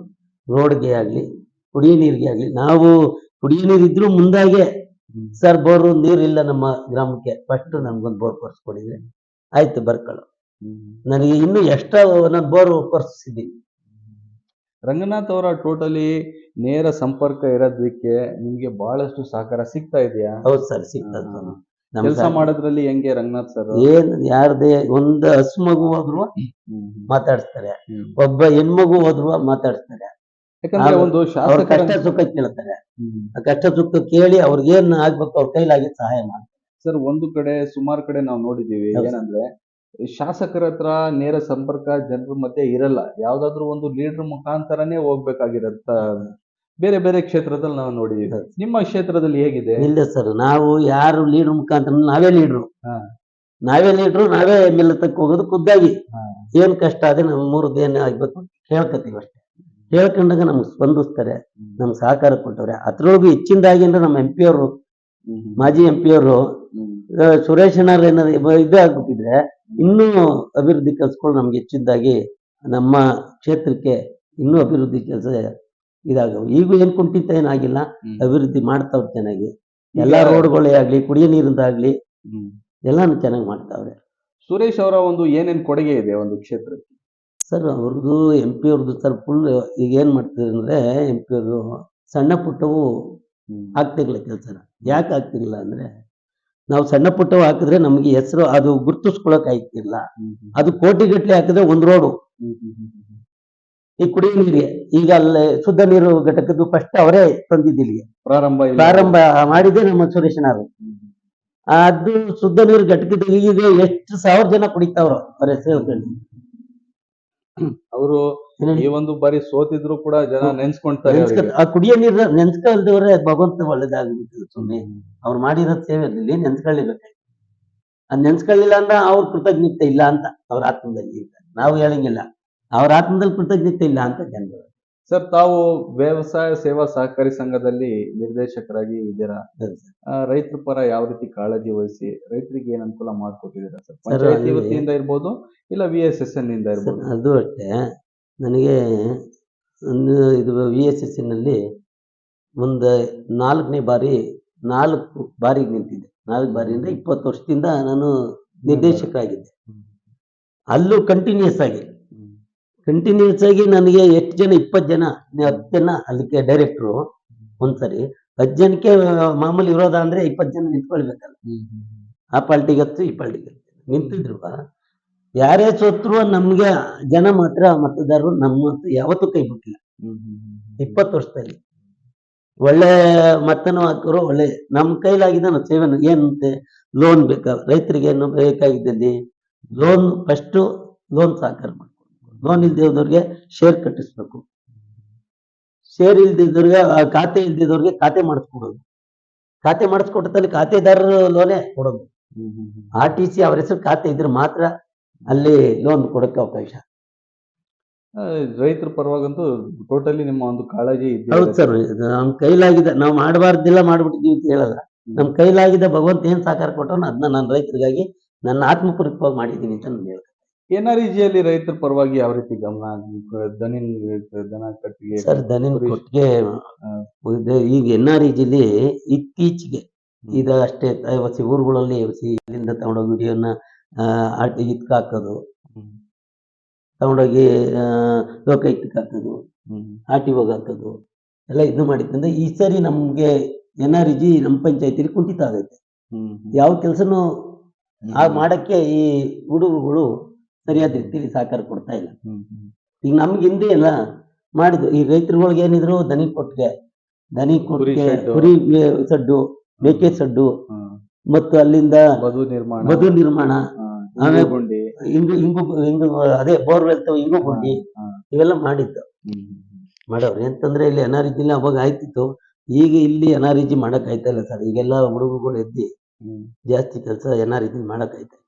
ರೋಡ್ಗೆ ಆಗಲಿ ಕುಡಿಯೋ ನೀರಿಗೆ ಆಗಲಿ ನಾವು ಕುಡಿಯೋ ನೀರು ಇದ್ರೂ ಮುಂದಾಗೆ ಸರ್ ಬೋರು ನೀರಿಲ್ಲ ನಮ್ಮ ಗ್ರಾಮಕ್ಕೆ ಫಸ್ಟ್ ನಮ್ಗೊಂದು ಬೋರ್ ಕೊಡಿದ್ರೆ. ಆಯ್ತು ಬರ್ಕೊಳ್ಳೋ ನನಗೆ ಇನ್ನೂ ಎಕ್ಸ್ಟ್ರಾ ಒಂದೊಂದು ಬೋರ್ ಕೊರ್ಸಿದ್ದೀನಿ. ರಂಗನಾಥ್ ಅವರ ಟೋಟಲಿ ನೇರ ಸಂಪರ್ಕ ಇರೋದಕ್ಕೆ ನಿಮ್ಗೆ ಬಹಳಷ್ಟು ಸಹಕಾರ ಸಿಗ್ತಾ ಇದೆಯಾ? ಹೌದು ಸರ್ ಸಿಗ್ತದೆ ಕೆಲಸ. ಮಾಡೋದ್ರಲ್ಲಿ ಹೆಂಗೆ ರಂಗನಾಥ್ ಸರ್? ಏನ್ ಯಾರ್ದೇ ಒಂದು ಹಸು ಮಗು ಹೋದ್ರು ಮಾತಾಡ್ತಾರೆ. ಒಬ್ಬ ಹೆಣ್ಮಗು ಹೋದ್ರು ಮಾತಾಡ್ತಾರೆ. ಯಾಕಂದ್ರೆ ಅವ್ರು- ಒಂದು ಅವ್ರ ಶಾಸಕರ ಕಷ್ಟ ಸುಖ ಕೇಳ್ತಾರೆ. ಆ ಕಷ್ಟ ಸುಖ ಕೇಳಿ ಅವ್ರಿಗೆ ಏನ್ ಆಗ್ಬೇಕು ಅವ್ರ ಕೈಲಾಗಿ ಸಹಾಯ ಮಾಡ್ತಾರೆ. ಸರ್ ಒಂದು ಕಡೆ ಸುಮಾರು ಕಡೆ ನಾವು ನೋಡಿದೀವಿ ಹೌದು. ಏನಂದ್ರೆ ಶಾಸಕರ ಹತ್ರ ನೇರ ಸಂಪರ್ಕ ಜನರ ಮಧ್ಯೆ ಇರಲ್ಲ. ಯಾವ್ದಾದ್ರು ಒಂದು ಲೀಡರ್ ಮುಖಾಂತರನೇ ಹೋಗ್ಬೇಕಾಗಿರತ್ತ ಬೇರೆ ಬೇರೆ ಕ್ಷೇತ್ರದಲ್ಲಿ ನಾವು ನೋಡಿದೀವಿ. ನಿಮ್ಮ ಕ್ಷೇತ್ರದಲ್ಲಿ ಹೇಗಿದೆ? ಇಲ್ಲ ಸರ್ ನಾವು ಯಾರು ಲೀಡರ್ ಮುಖಾಂತರ ನಾವೇ ಲೀಡ್ರು ನಾವೇ ಲೀಡ್ರು ನಾವೇ ಮಿಲ್ಲತಕ್ಕೆ ಹೋಗೋದು ಖುದ್ದಾಗಿ. ಏನ್ ಕಷ್ಟ ಅದೇ ನಮ್ಮ ಮೂರು ದಿನ ಆಗ್ಬೇಕು ಕೇಳ್ಕೊತೀವಿ ಅಷ್ಟೇ. ಕೇಳ್ಕೊಂಡಾಗ ನಮ್ಗೆ ಸ್ಪಂದಿಸ್ತಾರೆ ನಮ್ಗೆ ಸಹಕಾರ ಕೊಟ್ಟವ್ರೆ. ಅದ್ರೊಳಗೂ ಹೆಚ್ಚಿನದಾಗಿ ಅಂದ್ರೆ ನಮ್ಮ ಎಂ ಪಿ ಅವರು. ಮಾಜಿ ಎಂ ಪಿ ಅವರು ಹ್ಮ್. ಸುರೇಶ್ ಅಣ್ಣಾರ್ ಏನಾದ್ರು ಇದೇ ಆಗ್ಬಿಟ್ಟಿದ್ರೆ ಇನ್ನೂ ಅಭಿವೃದ್ಧಿ ಕೆಲಸಗಳು ನಮ್ಗೆ ಹೆಚ್ಚಿದ್ದಾಗಿ ನಮ್ಮ ಕ್ಷೇತ್ರಕ್ಕೆ ಇನ್ನೂ ಅಭಿವೃದ್ಧಿ ಕೆಲಸ ಇದಾಗವು ಈಗ ಏನ್ ಕುಂಠಿತ ಏನಾಗಿಲ್ಲ. ಅಭಿವೃದ್ಧಿ ಮಾಡ್ತಾವ್ರೆ ಚೆನ್ನಾಗಿ ಎಲ್ಲಾ ರೋಡ್ಗಳೇ ಆಗ್ಲಿ ಕುಡಿಯೋ ನೀರಿಂದಾಗ್ಲಿ. ಎಲ್ಲಾನು ಚೆನ್ನಾಗಿ ಮಾಡ್ತಾವ್ರೆ ಸುರೇಶ್ ಅವರ ಒಂದು ಏನೇನ್ ಕೊಡುಗೆ ಇದೆ ಒಂದು ಕ್ಷೇತ್ರಕ್ಕೆ ಸರ್ ಅವ್ರದ್ದು ಎಂ ಪಿ ಅವ್ರದ್ದು ಸರ್ ಫುಲ್ ಈಗ ಏನ್ ಮಾಡ್ತಿದ್ರು ಅಂದ್ರೆ ಎಂ ಪಿ ಅವರು ಸಣ್ಣ ಪುಟ್ಟವು ಆಗ್ತಿರ್ಲಿಲ್ಲ ಕೆಲಸ ಯಾಕೆ ಆಗ್ತಿರ್ಲಿಲ್ಲ ಅಂದ್ರೆ ನಾವು ಸಣ್ಣ ಪುಟ್ಟವು ಹಾಕಿದ್ರೆ ನಮ್ಗೆ ಹೆಸರು ಅದು ಗುರ್ತಿಸ್ಕೊಳಕ್ ಆಯ್ತಿಲ್ಲ ಅದು ಕೋಟಿ ಗಟ್ಟಲೆ ಹಾಕಿದ್ರೆ ಒಂದ್ ರೋಡು. ಈ ಕುಡಿಯೋ ನೀರಿಗೆ. ಈಗ ಅಲ್ಲೇ ಶುದ್ಧ ನೀರು ಘಟಕದ್ದು ಫಸ್ಟ್ ಅವರೇ ತಂದಿದ್ದ ಇಲ್ಲಿಗೆ. ಪ್ರಾರಂಭ ಪ್ರಾರಂಭ ಮಾಡಿದೆ ನಮ್ಮ ಸುರೇಶನವರು. ಅದು ಶುದ್ಧ ನೀರು ಘಟಕದ ಈಗ ಎಷ್ಟು ಸಾವಿರ ಜನ ಕುಡಿತಾವ್ರು ಅವ್ರ ಹೆಸರು ಅವರು? ಈ ಒಂದು ಬಾರಿ ಸೋತಿದ್ರು ಕೂಡ ಜನ ನೆನ್ಸ್ಕೊಂತಾರೆ ನೆನ್ಸ್ಕ. ಆ ಕುಡಿಯೋ ನೀರು ನೆನ್ಸ್ಕೊಳ್ದವ್ರೆ ಭಗವಂತ ಒಳ್ಳೇದಾಗ್ಬಿಟ್ಟಿದೆ ಸುಮ್ಮನೆ ಅವ್ರು ಮಾಡಿರೋ ಸೇವೆಯಲ್ಲಿ ನೆನ್ಸ್ಕೊಳ್ಳಿರತ್ತೆ ಅದ್ ನೆನ್ಸ್ಕೊಳ್ಳಿಲ್ಲ ಅಂದ್ರೆ ಅವ್ರ ಕೃತಜ್ಞತೆ ಇಲ್ಲ ಅಂತ ಅವ್ರ ಆತ್ಮದಲ್ಲಿ ನಾವು ಹೇಳಂಗಿಲ್ಲ. ಅವ್ರ ಆತ್ಮದಲ್ಲಿ ಕೃತಜ್ಞತೆ ಇಲ್ಲ ಅಂತ ಜನರು. ಸರ್ ತಾವು ವ್ಯವಸಾಯ ಸೇವಾ ಸಹಕಾರಿ ಸಂಘದಲ್ಲಿ ನಿರ್ದೇಶಕರಾಗಿ ಇದ್ದೀರಾ? ಹೌದು ಸರ್. ಆ, ರೈತರ ಪರ ಯಾವ ರೀತಿ ಕಾಳಜಿ ವಹಿಸಿ ರೈತರಿಗೆ ಏನ್ ಅನುಕೂಲ ಮಾಡ್ಕೊಟ್ಟಿದ್ದೀರಾ ಸರ್? ಪಂಚಾಯತಿ ಅಲ್ಲಿ- ವತಿಯಿಂದ ಇರ್ಬೋದು ಇಲ್ಲ ವಿ ಎಸ್ ಎಸ್ ಎನ್ ಇಂದ ಇರ್ಬೋದು? ಅದು ಅಷ್ಟೇ. ನನಗೆ ಇದು ವಿ ಎಸ್ ಎಸ್ ಸಿನಲ್ಲಿ ಒಂದು ನಾಲ್ಕನೇ ಬಾರಿ ನಾಲ್ಕು ಬಾರಿ ನಿಂತಿದ್ದೆ. ನಾಲ್ಕು ಬಾರಿ ಅಂದರೆ ಇಪ್ಪತ್ತು ವರ್ಷದಿಂದ ನಾನು ನಿರ್ದೇಶಕರಾಗಿದ್ದೆ. ಅಲ್ಲೂ ಕಂಟಿನ್ಯೂಸ್ ಆಗಿ. ಕಂಟಿನ್ಯೂಸ್ ಆಗಿ ನನಗೆ ಎಷ್ಟು ಜನ, ಇಪ್ಪತ್ತು ಜನ, ಹತ್ತು ಜನ ಅದಕ್ಕೆ ಡೈರೆಕ್ಟ್ರು ಒಂದ್ಸರಿ. ಹತ್ತು ಜನಕ್ಕೆ ಮಾಮೂಲಿ ವಿರೋಧ ಅಂದರೆ ಇಪ್ಪತ್ತು ಜನ ನಿಂತ್ಕೊಳ್ಬೇಕಲ್ಲ. ಆ ಪಾಲ್ಟಿಗೆ ಹತ್ತು ಈ ಹತ್ತು ನಿಂತಿದ್ರು. ಯಾರೇ ಸೋತ್ರು ನಮ್ಗೆ ಜನ ಮಾತ್ರ ಮತದಾರರು ನಮ್ಮ ಯಾವತ್ತೂ ಕೈ ಬಿಟ್ಟಿಲ್ಲ. ಇಪ್ಪತ್ತು ವರ್ಷದಲ್ಲಿ ಒಳ್ಳೆ ಮತನ ಹಾಕೋರು ಒಳ್ಳೆ ನಮ್ಮ ಕೈಲಾಗಿದ್ದ ನಾವು ಸೇವೆ ಏನಂತೆ ಲೋನ್ ಬೇಕಾ ರೈತರಿಗೆ ಏನು ಬೇಕಾಗಿದ್ದಲ್ಲಿ ಲೋನ್ ಫಸ್ಟು ಲೋನ್ ಸಾಕಾರ ಮಾಡ್ಕೊಂಡು ಲೋನ್ ಇಲ್ದೇ ಹೋದವ್ರಿಗೆ ಶೇರ್ ಕಟ್ಟಿಸ್ಬೇಕು ಶೇರ್ ಇಲ್ದಿದ್ದವ್ರಿಗೆ ಖಾತೆ ಇಲ್ದಿದ್ದವ್ರಿಗೆ ಖಾತೆ ಮಾಡಿಸ್ಕೊಡೋದು ಖಾತೆ ಮಾಡಿಸ್ಕೊಟ್ಟಲ್ಲಿ ಖಾತೆದಾರರು ಲೋನೇ ಕೊಡೋದು. ಆರ್ ಟಿ ಸಿ ಅವ್ರ ಹೆಸರು ಖಾತೆ ಇದ್ರೆ ಮಾತ್ರ ಅಲ್ಲಿ ಲೋನ್ ಕೊಡಕ್ಕೆ ಅವಕಾಶ. ರೈತರ ಪರವಾಗಂತೂ ಟೋಟಲಿ ನಿಮ್ಮ ಒಂದು ಕಾಳಜಿ ಇದೆ ಹೌದು. ಸರ್ ನಮ್ಮ ಕೈಲಾಗಿದೆ ನಾವು ಮಾಡಬಾರ್ದಿಲ್ಲ ಮಾಡ್ಬಿಟ್ಟಿದ್ದೀವಿ ಅಂತ ಹೇಳಲ್ಲ. ನಮ್ಮ ಕೈಲಾಗಿದೆ ಭಗವಂತ ಏನು ಸಹಕಾರ ಕೊಟ್ಟರು ಅದನ್ನ ನಾನು ರೈತರಿಗಾಗಿ ನನ್ನ ಆತ್ಮಪೂರ್ವಕವಾಗಿ ಮಾಡಿದ್ದೀನಿ ಅಂತ ನಾನು ಹೇಳ್ತೀನಿ ಎನ್ಆರ್ಇಜಿಯಲ್ಲಿ ರೈತರ ಪರವಾಗಿ ಯಾವ ರೀತಿ ಗಮನ ದನಿನ್ ದನ ಕಟ್ಟಿಗೆ ಸರ್ ದನಿನ್ ಕೊಟ್ಟಿಗೆ ಇದೆ. ಈಗ ಎನ್ ಆರ್ ಜಿಲಿ ಇತ್ತೀಚೆಗೆ ಈಗ ಅಷ್ಟೇ ಹೊಸಿ ಊರುಗಳಲ್ಲಿ ಇಲ್ಲಿಂದ ತಗೊಂಡೋಗಿ ವಿಡಿಯೋನ ಆಟಿ ಇದಕ್ಕೆ ಹಾಕೋದು. ತಗೊಂಡೋಗಿ ಆ, ಲೋಕಾಯುಕ್ತಕ್ಕೆ ಹಾಕೋದು ಆಟಿ ಹಾಕೋದು ಎಲ್ಲ ಇದು ಮಾಡಿದ್ರಿಂದ ಈ ಸರಿ ನಮ್ಗೆ ಎನ್ ಆರ್ ಜಿ ನಮ್ಮ ಪಂಚಾಯತಿಲಿ ಕುಂಠಿತ ಆಗೈತೆ. ಯಾವ ಕೆಲಸನೂ ಆ. ಮಾಡಕ್ಕೆ ಈ ಹುಡುಗರುಗಳು ಸರಿಯಾದ ರೀತಿಯಲ್ಲಿ ಸಹಕಾರ ಕೊಡ್ತಾ ಇಲ್ಲ. ಈಗ ನಮ್ಗೆ ಹಿಂದೆ ಎಲ್ಲ ಮಾಡಿದ್ರು ಈ ರೈತರುಗಳಿಗೆ ಏನಿದ್ರು ದನಿ ಕೊಟ್ಟಿಗೆ ದನಿ ಕೊಟ್ಟಿಗೆ. ಕುರಿ ಸಡ್ಡು ಮೇಕೆ ಸಡ್ಡು. ಮತ್ತು ಅಲ್ಲಿಂದ ನಿರ್ಮಾಣ ಮಧು ನಿರ್ಮಾಣ ಆಮೇಲೆ- ಗುಂಡಿ. ಅದೇ ಬೋರ್ವೆಲ್ ಇಂಗು ಗುಂಡಿ. ಇವೆಲ್ಲ ಮಾಡಿದ್ದು. ಹ್ಮ್. ಎಂತಂದ್ರೆ ಅಂತಂದ್ರೆ ಇಲ್ಲಿ ಇಲ್ಲ ಅವಾಗ ಆಯ್ತಿತ್ತು. ಈಗ ಇಲ್ಲಿ ಅನಾರೀಜಿ ಮಾಡಕ್ ಆಯ್ತಲ್ಲ ಇಲ್ಲ ಸರ್. ಈಗೆಲ್ಲ ಹುಡುಗರುಗಳು ಎದ್ದಿ ಜಾಸ್ತಿ ಕೆಲಸ ಅನಾರೀಜಿ ಮಾಡಕ್ ಆಯ್ತಾ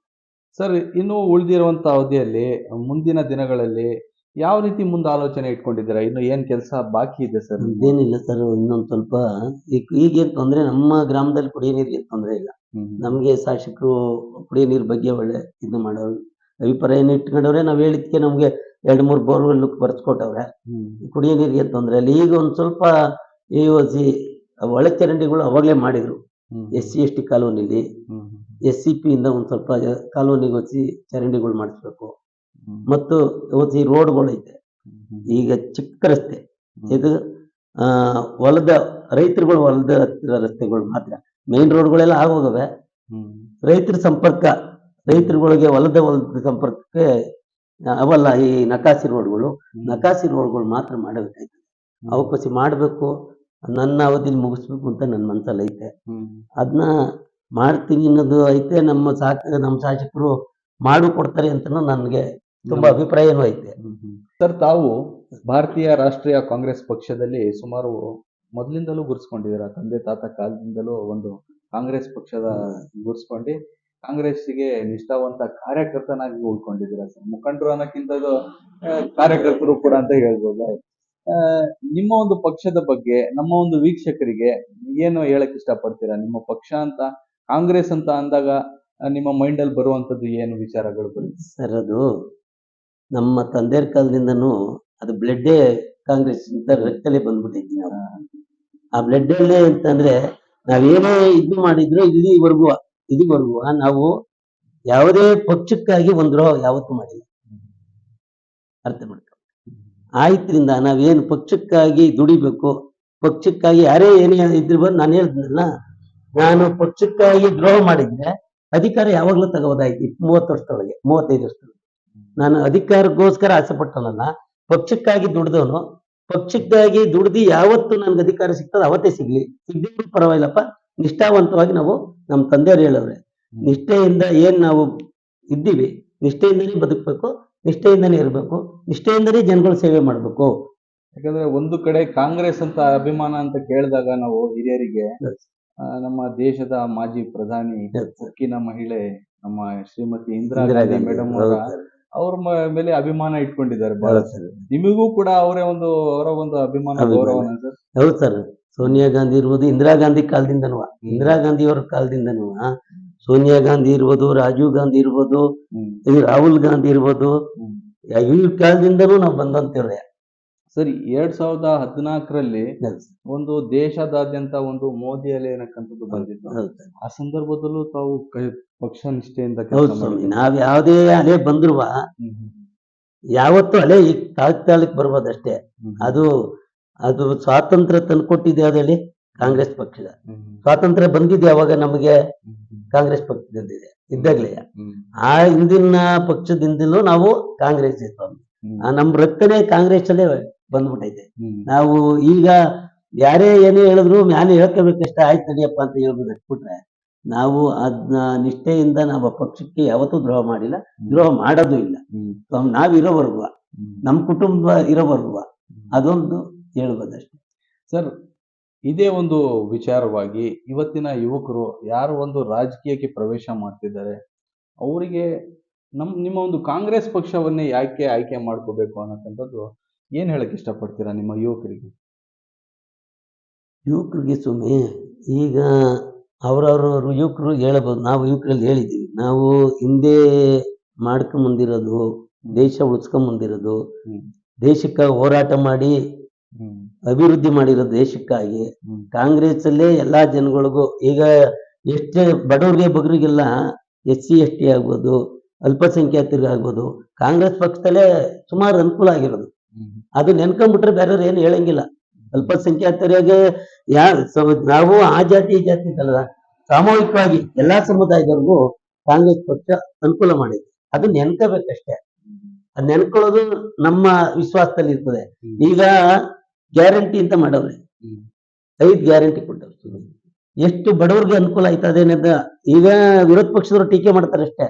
ಸರ್ ಇನ್ನು ಉಳಿದಿರುವಂತ ಅವಧಿಯಲ್ಲಿ ಮುಂದಿನ ದಿನಗಳಲ್ಲಿ ಯಾವ ರೀತಿ ಮುಂದೆ ಆಲೋಚನೆ ಇಟ್ಕೊಂಡಿದ್ದೀರಾ? ಇನ್ನು ಏನ್ ಕೆಲಸ ಬಾಕಿ ಇದೆ ಸರ್? ಏನಿಲ್ಲ ಸರ್ ಇನ್ನೊಂದ್ ಸ್ವಲ್ಪ ಈಗ ಈಗೇನ್ ತೊಂದ್ರೆ ನಮ್ಮ ಗ್ರಾಮದಲ್ಲಿ ಕುಡಿಯೋ ನೀರಿಗೆ ತೊಂದರೆ ಇಲ್ಲ. ನಮಗೆ ಶಾಸಕರು ಕುಡಿಯೋ ನೀರು ಬಗ್ಗೆ ಒಳ್ಳೆ ಇದು ಮಾಡೋರು. ಅಭಿಪ್ರಾಯನ ಇಟ್ಕೊಂಡವ್ರೆ ನಾವು ಹೇಳಿದ್ಕೆ ನಮಗೆ ಎರಡು ಮೂರು ಬೋರ್ವೆಲ್ ಬರ್ಸ್ಕೊಟ್ಟವ್ರೆ. ಕುಡಿಯೋ ನೀರಿಗೆ ತೊಂದರೆ ಇಲ್ಲ. ಈಗ ಒಂದು ಸ್ವಲ್ಪ ಎ ಸಿ ಒಳ ಚರಂಡಿಗಳು ಅವಾಗಲೇ ಮಾಡಿದ್ರು. ಎಸ್ ಸಿ ಎಸ್ ಟಿ ಕಾಲೋನಿಲಿ. ಎಸ್ ಸಿ ಪಿ ಇಂದ ಒಂದು ಸ್ವಲ್ಪ ಕಾಲೋನಿಗೆ ಒಸಿ ಚರಂಡಿಗಳು ಮಾಡಿಸ್ಬೇಕು. ಮತ್ತು ಒಸಿ ರೋಡ್ಗಳೈತೆ ಈಗ ಚಿಕ್ಕ ರಸ್ತೆ. ಇದು ಹೊಲದ ರೈತರುಗಳು ಹೊಲದ ಹತ್ತಿರ ರಸ್ತೆಗಳು ಮಾತ್ರ. ಮೇನ್ ರೋಡ್ಗಳೆಲ್ಲ ಆಗೋಗವೆ. ರೈತರ ಸಂಪರ್ಕ ರೈತರುಗಳಿಗೆ ಹೊಲದ ಹೊಲದ ಸಂಪರ್ಕಕ್ಕೆ ಅವಲ್ಲ ಈ ನಕಾಸಿ ರೋಡ್ಗಳು. ನಕಾಸಿ ರೋಡ್ಗಳು ಮಾತ್ರ ಮಾಡಬೇಕಾಯ್ತದೆ. ಅವಕಾಶ ಮಾಡಬೇಕು ನನ್ನ ಅವಧಿಲಿ ಮುಗಿಸ್ಬೇಕು ಅಂತ ನನ್ನ ಮನಸ್ಸಲ್ಲಿ ಐತೆ. ಅದನ್ನ ಮಾಡ್ತೀನಿ ಅನ್ನೋದು ಐತೆ. ನಮ್ಮ ಸಾಕ ನಮ್ಮ ಶಾಸಕರು ಮಾಡು ಕೊಡ್ತಾರೆ ಅಂತ ನನಗೆ ತುಂಬಾ ಅಭಿಪ್ರಾಯನೂ ಐತೆ. ಸರ್ ತಾವು ಭಾರತೀಯ ರಾಷ್ಟ್ರೀಯ ಕಾಂಗ್ರೆಸ್ ಪಕ್ಷದಲ್ಲಿ ಸುಮಾರು ಮೊದಲಿಂದಲೂ ಗುರ್ಸ್ಕೊಂಡಿದ್ದೀರಾ? ತಂದೆ ತಾತ ಕಾಲದಿಂದಲೂ ಒಂದು ಕಾಂಗ್ರೆಸ್ ಪಕ್ಷದ ಗುರ್ಸ್ಕೊಂಡು ಕಾಂಗ್ರೆಸ್ಗೆ ನಿಷ್ಠಾವಂತ ಕಾರ್ಯಕರ್ತನಾಗಿ ಉಳ್ಕೊಂಡಿದ್ದೀರಾ ಸರ್? ಮುಖಂಡರು ಅನ್ನೋಕ್ಕಿಂತಲೂ ಕಾರ್ಯಕರ್ತರು ಕೂಡ ಅಂತ ಹೇಳ್ಬೋದು? ನಿಮ್ಮ ಒಂದು ಪಕ್ಷದ ಬಗ್ಗೆ ನಮ್ಮ ಒಂದು ವೀಕ್ಷಕರಿಗೆ ಏನು ಹೇಳಕ್ ಇಷ್ಟಪಡ್ತೀರಾ? ನಿಮ್ಮ ಪಕ್ಷ ಅಂತ ಕಾಂಗ್ರೆಸ್ ಅಂತ ಅಂದಾಗ ನಿಮ್ಮ ಮೈಂಡ್ ಅಲ್ಲಿ ಬರುವಂತದ್ದು ಏನು ವಿಚಾರಗಳು ಬರುತ್ತೆ ಸರ್ ಅದು ನಮ್ಮ ತಂದೆಯ ಕಾಲದಿಂದನೂ ಅದು ಬ್ಲಡ್ಡೇ ಕಾಂಗ್ರೆಸ್ ಅಂತ ರಕ್ತಲ್ಲೇ ಬಂದ್ಬಿಟ್ಟೈತಿ ನಾವು. ಆ ಬ್ಲಡ್ ಅಲ್ಲೇ ಅಂತಂದ್ರೆ ನಾವೇನೇ ಇದು ಮಾಡಿದ್ರು ಇಲ್ಲಿವರೆಗೂ ಇದುವರೆಗೂ ನಾವು ಯಾವುದೇ ಪಕ್ಷಕ್ಕಾಗಿ ಒಂದು ಯಾವತ್ತೂ ಮಾಡಿಲ್ಲ. ಅರ್ಥ ಮಾಡ್ಕೊ. ಆಯ್ತ್ರಿಂದ ನಾವೇನು ಪಕ್ಷಕ್ಕಾಗಿ ದುಡಿಬೇಕು, ಪಕ್ಷಕ್ಕಾಗಿ ಯಾರೇ ಏನೇ ಇದ್ರು ಬಂದು ನಾನು ಹೇಳಿದ್ನಲ್ಲ, ನಾನು ಪಕ್ಷಕ್ಕಾಗಿ ದ್ರೋಹ ಮಾಡಿದ್ರೆ ಅಧಿಕಾರ ಯಾವಾಗ್ಲೂ ತಗೋಬೋದಾಯ್ತು ಮೂವತ್ತು ವರ್ಷದೊಳಗೆ, ಮೂವತ್ತೈದು ವರ್ಷದೊಳಗೆ. ನಾನು ಅಧಿಕಾರಕ್ಕೋಸ್ಕರ ಆಸೆ ಪಟ್ಟವನಲ್ಲ ಪಕ್ಷಕ್ಕಾಗಿ ದುಡ್ದವನು ಪಕ್ಷಕ್ಕಾಗಿ ದುಡ್ದು ಯಾವತ್ತು ನನ್ಗೆ ಅಧಿಕಾರ ಸಿಗ್ತದೆ ಅವತ್ತೇ ಸಿಗ್ಲಿ. ಸಿಗ್ದಿದ್ರು ಪರವಾಗಿಲ್ಲಪ್ಪ. ನಿಷ್ಠಾವಂತವಾಗಿ ನಾವು ನಮ್ಮ ತಂದೆಯವ್ರು ಹೇಳವ್ರೆ. ನಿಷ್ಠೆಯಿಂದ ಏನ್ ನಾವು ಇದ್ದೀವಿ ನಿಷ್ಠೆಯಿಂದನೇ ಬದುಕಬೇಕು ನಿಷ್ಠೆಯಿಂದನೇ ಇರಬೇಕು ನಿಷ್ಠೆಯಿಂದನೇ ಜನಗಳ ಸೇವೆ ಮಾಡಬೇಕು. ಯಾಕಂದ್ರೆ ಒಂದು ಕಡೆ ಕಾಂಗ್ರೆಸ್ ಅಂತ ಅಭಿಮಾನ ಅಂತ ಕೇಳಿದಾಗ ನಾವು ಹಿರಿಯರಿಗೆ ನಮ್ಮ ದೇಶದ ಮಾಜಿ ಪ್ರಧಾನಿ ಉಕ್ಕಿನ ಮಹಿಳೆ ನಮ್ಮ ಶ್ರೀಮತಿ ಇಂದಿರಾ ಗಾಂಧಿ ಮೇಡಮ್ ಅವರ ಅವ್ರ ಮೇಲೆ ಅಭಿಮಾನ ಇಟ್ಕೊಂಡಿದ್ದಾರೆ ಬಹಳ ನಿಮಗೂ ಕೂಡ ಅವರೇ ಒಂದು ಅವರ ಒಂದು ಅಭಿಮಾನ ಸರ್ ಹೌದು ಸರ್. ಸೋನಿಯಾ ಗಾಂಧಿ ಇರ್ಬೋದು ಇಂದಿರಾ ಗಾಂಧಿ ಕಾಲದಿಂದನೂ ಇಂದಿರಾ ಗಾಂಧಿ ಅವ್ರ ಕಾಲದಿಂದನೂ ಸೋನಿಯಾ ಗಾಂಧಿ ಇರ್ಬೋದು ರಾಜೀವ್ ಗಾಂಧಿ ಇರ್ಬೋದು ರಾಹುಲ್ ಗಾಂಧಿ ಇರ್ಬೋದು ಈ ಇವ್ರ ಕಾಲದಿಂದನೂ ನಾವು ಬಂದಂತಿವ್ರೆ ಸರಿ ಎರಡ್ ಸಾವಿರದ ಹದಿನಾಲ್ಕರಲ್ಲಿ ಒಂದು ದೇಶದಾದ್ಯಂತ ಒಂದು ಮೋದಿ ಅಲೆ ಏನಕ್ಕಂಥದ್ದು ಬಂದಿತ್ತು ಆ ಸಂದರ್ಭದಲ್ಲೂ ತಾವು ಪಕ್ಷ ನಿಷ್ಠೆಯಿಂದ. ನಾವ್ ಯಾವ್ದೇ ಅಲೆ ಬಂದ್ರುವ ಯಾವತ್ತು ಅಲೆ ಈ ತಾತ್ಕಾಲಿಕ ಬರ್ಬೋದಷ್ಟೇ. ಅದು ಅದು ಸ್ವಾತಂತ್ರ್ಯ ತಂದ್ಕೊಟ್ಟಿದೆ ಅದಲ್ಲಿ ಕಾಂಗ್ರೆಸ್ ಪಕ್ಷದ. ಸ್ವಾತಂತ್ರ್ಯ ಬಂದಿದೆ ಅವಾಗ ನಮಗೆ. ಕಾಂಗ್ರೆಸ್ ಪಕ್ಷದಿಂದಿದೆ ಇದ್ದಾಗ್ಲೇ. ಆ ಹಿಂದಿನ ಪಕ್ಷದಿಂದಲೂ ನಾವು ಕಾಂಗ್ರೆಸ್ ಇತ್ತು ಹ್ಮ್. ಆ ನಮ್ ರಕ್ತನೇ ಕಾಂಗ್ರೆಸ್ ಅಲ್ಲೇ ಬಂದ್ಬಿಟ್ಟೈತೆ. ನಾವು ಈಗ ಯಾರೇ ಏನೇ ಹೇಳಿದ್ರು ಮ್ಯಾಲೆ ಹೇಳ್ಕೋಬೇಕಷ್ಟೇ ಆಯ್ತು ನಡಿಯಪ್ಪ ಅಂತ ಹೇಳ್ಬೋದು ಬಿಟ್ರೆ ನಾವು ಅದ್ನ ನಿಷ್ಠೆಯಿಂದ ನಾವು ಆ ಪಕ್ಷಕ್ಕೆ ಯಾವತ್ತೂ ದ್ರೋಹ ಮಾಡಿಲ್ಲ. ದ್ರೋಹ ಮಾಡೋದು ಇಲ್ಲ. ನಾವಿರೋವರ್ಗುವ. ನಮ್ಮ ಕುಟುಂಬ ಇರೋವರೆಗೂ ಅದೊಂದು ಹೇಳ್ಬೋದಷ್ಟೇ. ಸರ್ ಇದೇ ಒಂದು ವಿಚಾರವಾಗಿ ಇವತ್ತಿನ ಯುವಕರು ಯಾರು ಒಂದು ರಾಜಕೀಯಕ್ಕೆ ಪ್ರವೇಶ ಮಾಡ್ತಿದ್ದಾರೆ ಅವರಿಗೆ ನಮ್ ನಿಮ್ಮ ಒಂದು ಕಾಂಗ್ರೆಸ್ ಪಕ್ಷವನ್ನೇ ಯಾಕೆ ಆಯ್ಕೆ ಮಾಡ್ಕೋಬೇಕು ಅನ್ನೋಕ್ಕಂಥದ್ದು ಏನ್ ಹೇಳಕ್ಕೆ ಇಷ್ಟಪಡ್ತೀರಾ ನಿಮ್ಮ ಯುವಕರಿಗೆ? ಯುವಕರಿಗೆ ಸುಮ್ಮನೆ ಈಗ ಅವರವ್ರ ಯುವಕರು ಹೇಳಬಹುದು ನಾವು ಯುವಕರಲ್ಲಿ ಹೇಳಿದ್ದೀವಿ. ನಾವು ಹಿಂದೆ ಮಾಡ್ಕೊಂಬಂದಿರೋದು ದೇಶ ಉಳಿಸ್ಕೊಂಬಂದಿರೋದು ದೇಶಕ್ಕಾಗಿ ಹೋರಾಟ ಮಾಡಿ ಅಭಿವೃದ್ಧಿ ಮಾಡಿರೋ ದೇಶಕ್ಕಾಗಿ. ಕಾಂಗ್ರೆಸ್ ಅಲ್ಲೇ ಎಲ್ಲಾ ಜನಗಳಿಗೂ ಈಗ ಎಷ್ಟೇ ಬಡವರಿಗೆ ಬಗ್ರಿಗೆಲ್ಲ ಎಸ್ ಸಿ ಎಸ್ ಟಿ ಆಗ್ಬೋದು ಅಲ್ಪಸಂಖ್ಯಾತರಿಗೆ ಆಗ್ಬೋದು ಕಾಂಗ್ರೆಸ್ ಪಕ್ಷದಲ್ಲೇ ಸುಮಾರು ಅನುಕೂಲ ಆಗಿರೋದು. ಅದು ನೆನ್ಕೊಂಡ್ಬಿಟ್ರೆ ಬೇರೆಯವ್ರು ಏನು ಹೇಳಂಗಿಲ್ಲ. ಅಲ್ಪಸಂಖ್ಯಾತರಿಗೆ ಯಾ ನಾವು ಆ ಜಾತಿ ಈ ಜಾತಿ ಅಂತಲ್ಲ ಸಾಮೂಹಿಕವಾಗಿ ಎಲ್ಲಾ ಸಮುದಾಯದವ್ರಿಗೂ ಕಾಂಗ್ರೆಸ್ ಪಕ್ಷ ಅನುಕೂಲ ಮಾಡಿದೆ. ಅದು ನೆನ್ಕೋಬೇಕಷ್ಟೇ. ಅದ್ ನೆನ್ಕೊಳ್ಳೋದು ನಮ್ಮ ವಿಶ್ವಾಸದಲ್ಲಿ ಇರ್ತದೆ. ಈಗ ಗ್ಯಾರಂಟಿ ಅಂತ ಮಾಡವ್ರೆ. ಐದು ಗ್ಯಾರಂಟಿ ಕೊಟ್ಟವ್ರು. ಎಷ್ಟು ಬಡವರಿಗೆ ಅನುಕೂಲ ಆಯ್ತು ಅನ್ನೋದ ಈಗ ವಿರೋಧ ಪಕ್ಷದವರು ಟೀಕೆ ಮಾಡ್ತಾರೆ ಅಷ್ಟೇ.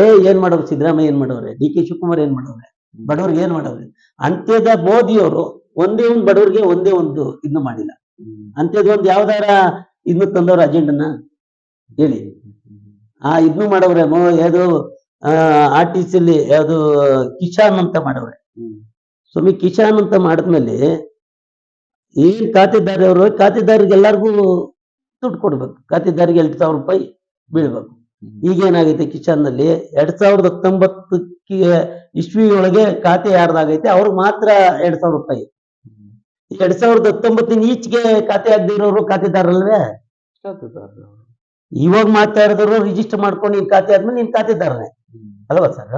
ಏ ಏನ್ ಮಾಡವ್ರು? ಸಿದ್ದರಾಮಯ್ಯ ಏನ್ ಮಾಡವ್ರೆ? ಡಿ ಕೆ ಶಿವಕುಮಾರ್ ಏನ್ ಮಾಡವ್ರೆ? ಬಡವ್ರಿಗೆ ಏನ್ ಮಾಡೋದು ಅಂತ್ಯದ ಮೋದಿಯವರು ಒಂದೇ ಒಂದು ಬಡವರಿಗೆ ಒಂದೇ ಒಂದು ಇನ್ನು ಮಾಡಿಲ್ಲ. ಅಂತ್ಯದ ಒಂದು ಯಾವ್ದಾರ ಇದನ್ನು ತಂದವ್ರ ಅಜೆಂಡನ ಹೇಳಿ ಆ ಇದ್ನು ಮಾಡವ್ರೆ ಮೋ, ಯಾವ್ದು ಆರ್ ಟಿ ಸಿಲಿ ಯಾವ್ದು ಕಿಶಾನ್ ಅಂತ ಮಾಡವ್ರೆ. ಸ್ವಾಮಿ, ಕಿಶಾನ್ ಅಂತ ಮಾಡಿದ್ಮೇಲೆ ಏನ್ ಖಾತೆದಾರಿ ಅವರು ಖಾತೆದಾರಿಗೆ ಎಲ್ಲಾರ್ಗೂ ದುಡ್ಡು ಕೊಡ್ಬೇಕು ಖಾತೆದಾರಿಗೆ ಎಂಟು ಸಾವಿರ ರೂಪಾಯಿ ಬೀಳ್ಬೇಕು ಈಗೇನಾಗೈತೆ ಕಿಶಾನ್ನಲ್ಲಿ ಎರಡ್ ಸಾವಿರದ ಹತ್ತೊಂಬತ್ತಕ್ಕೆ ಇಸ್ವಿ ಒಳಗೆ ಖಾತೆ ಯಾರ್ದಾಗೈತೆ ಅವ್ರಿಗೆ ಮಾತ್ರ ಎರಡ್ ಸಾವಿರ ರೂಪಾಯಿ. ಎರಡ್ ಸಾವಿರದ ಹತ್ತೊಂಬತ್ತಿನ ಈಚೆಗೆ ಖಾತೆ ಆಗದಿರೋರು ಖಾತೆದಾರಲ್ವೇ ಇವಾಗ ಮಾತಾಡಿದ್ರು ರಿಜಿಸ್ಟರ್ ಮಾಡ್ಕೊಂಡು ನಿನ್ ಖಾತೆ ಆದ್ಮೇಲೆ ನಿನ್ ಖಾತೆದಾರನೇ. ಅಲ್ವಾ ಸರ್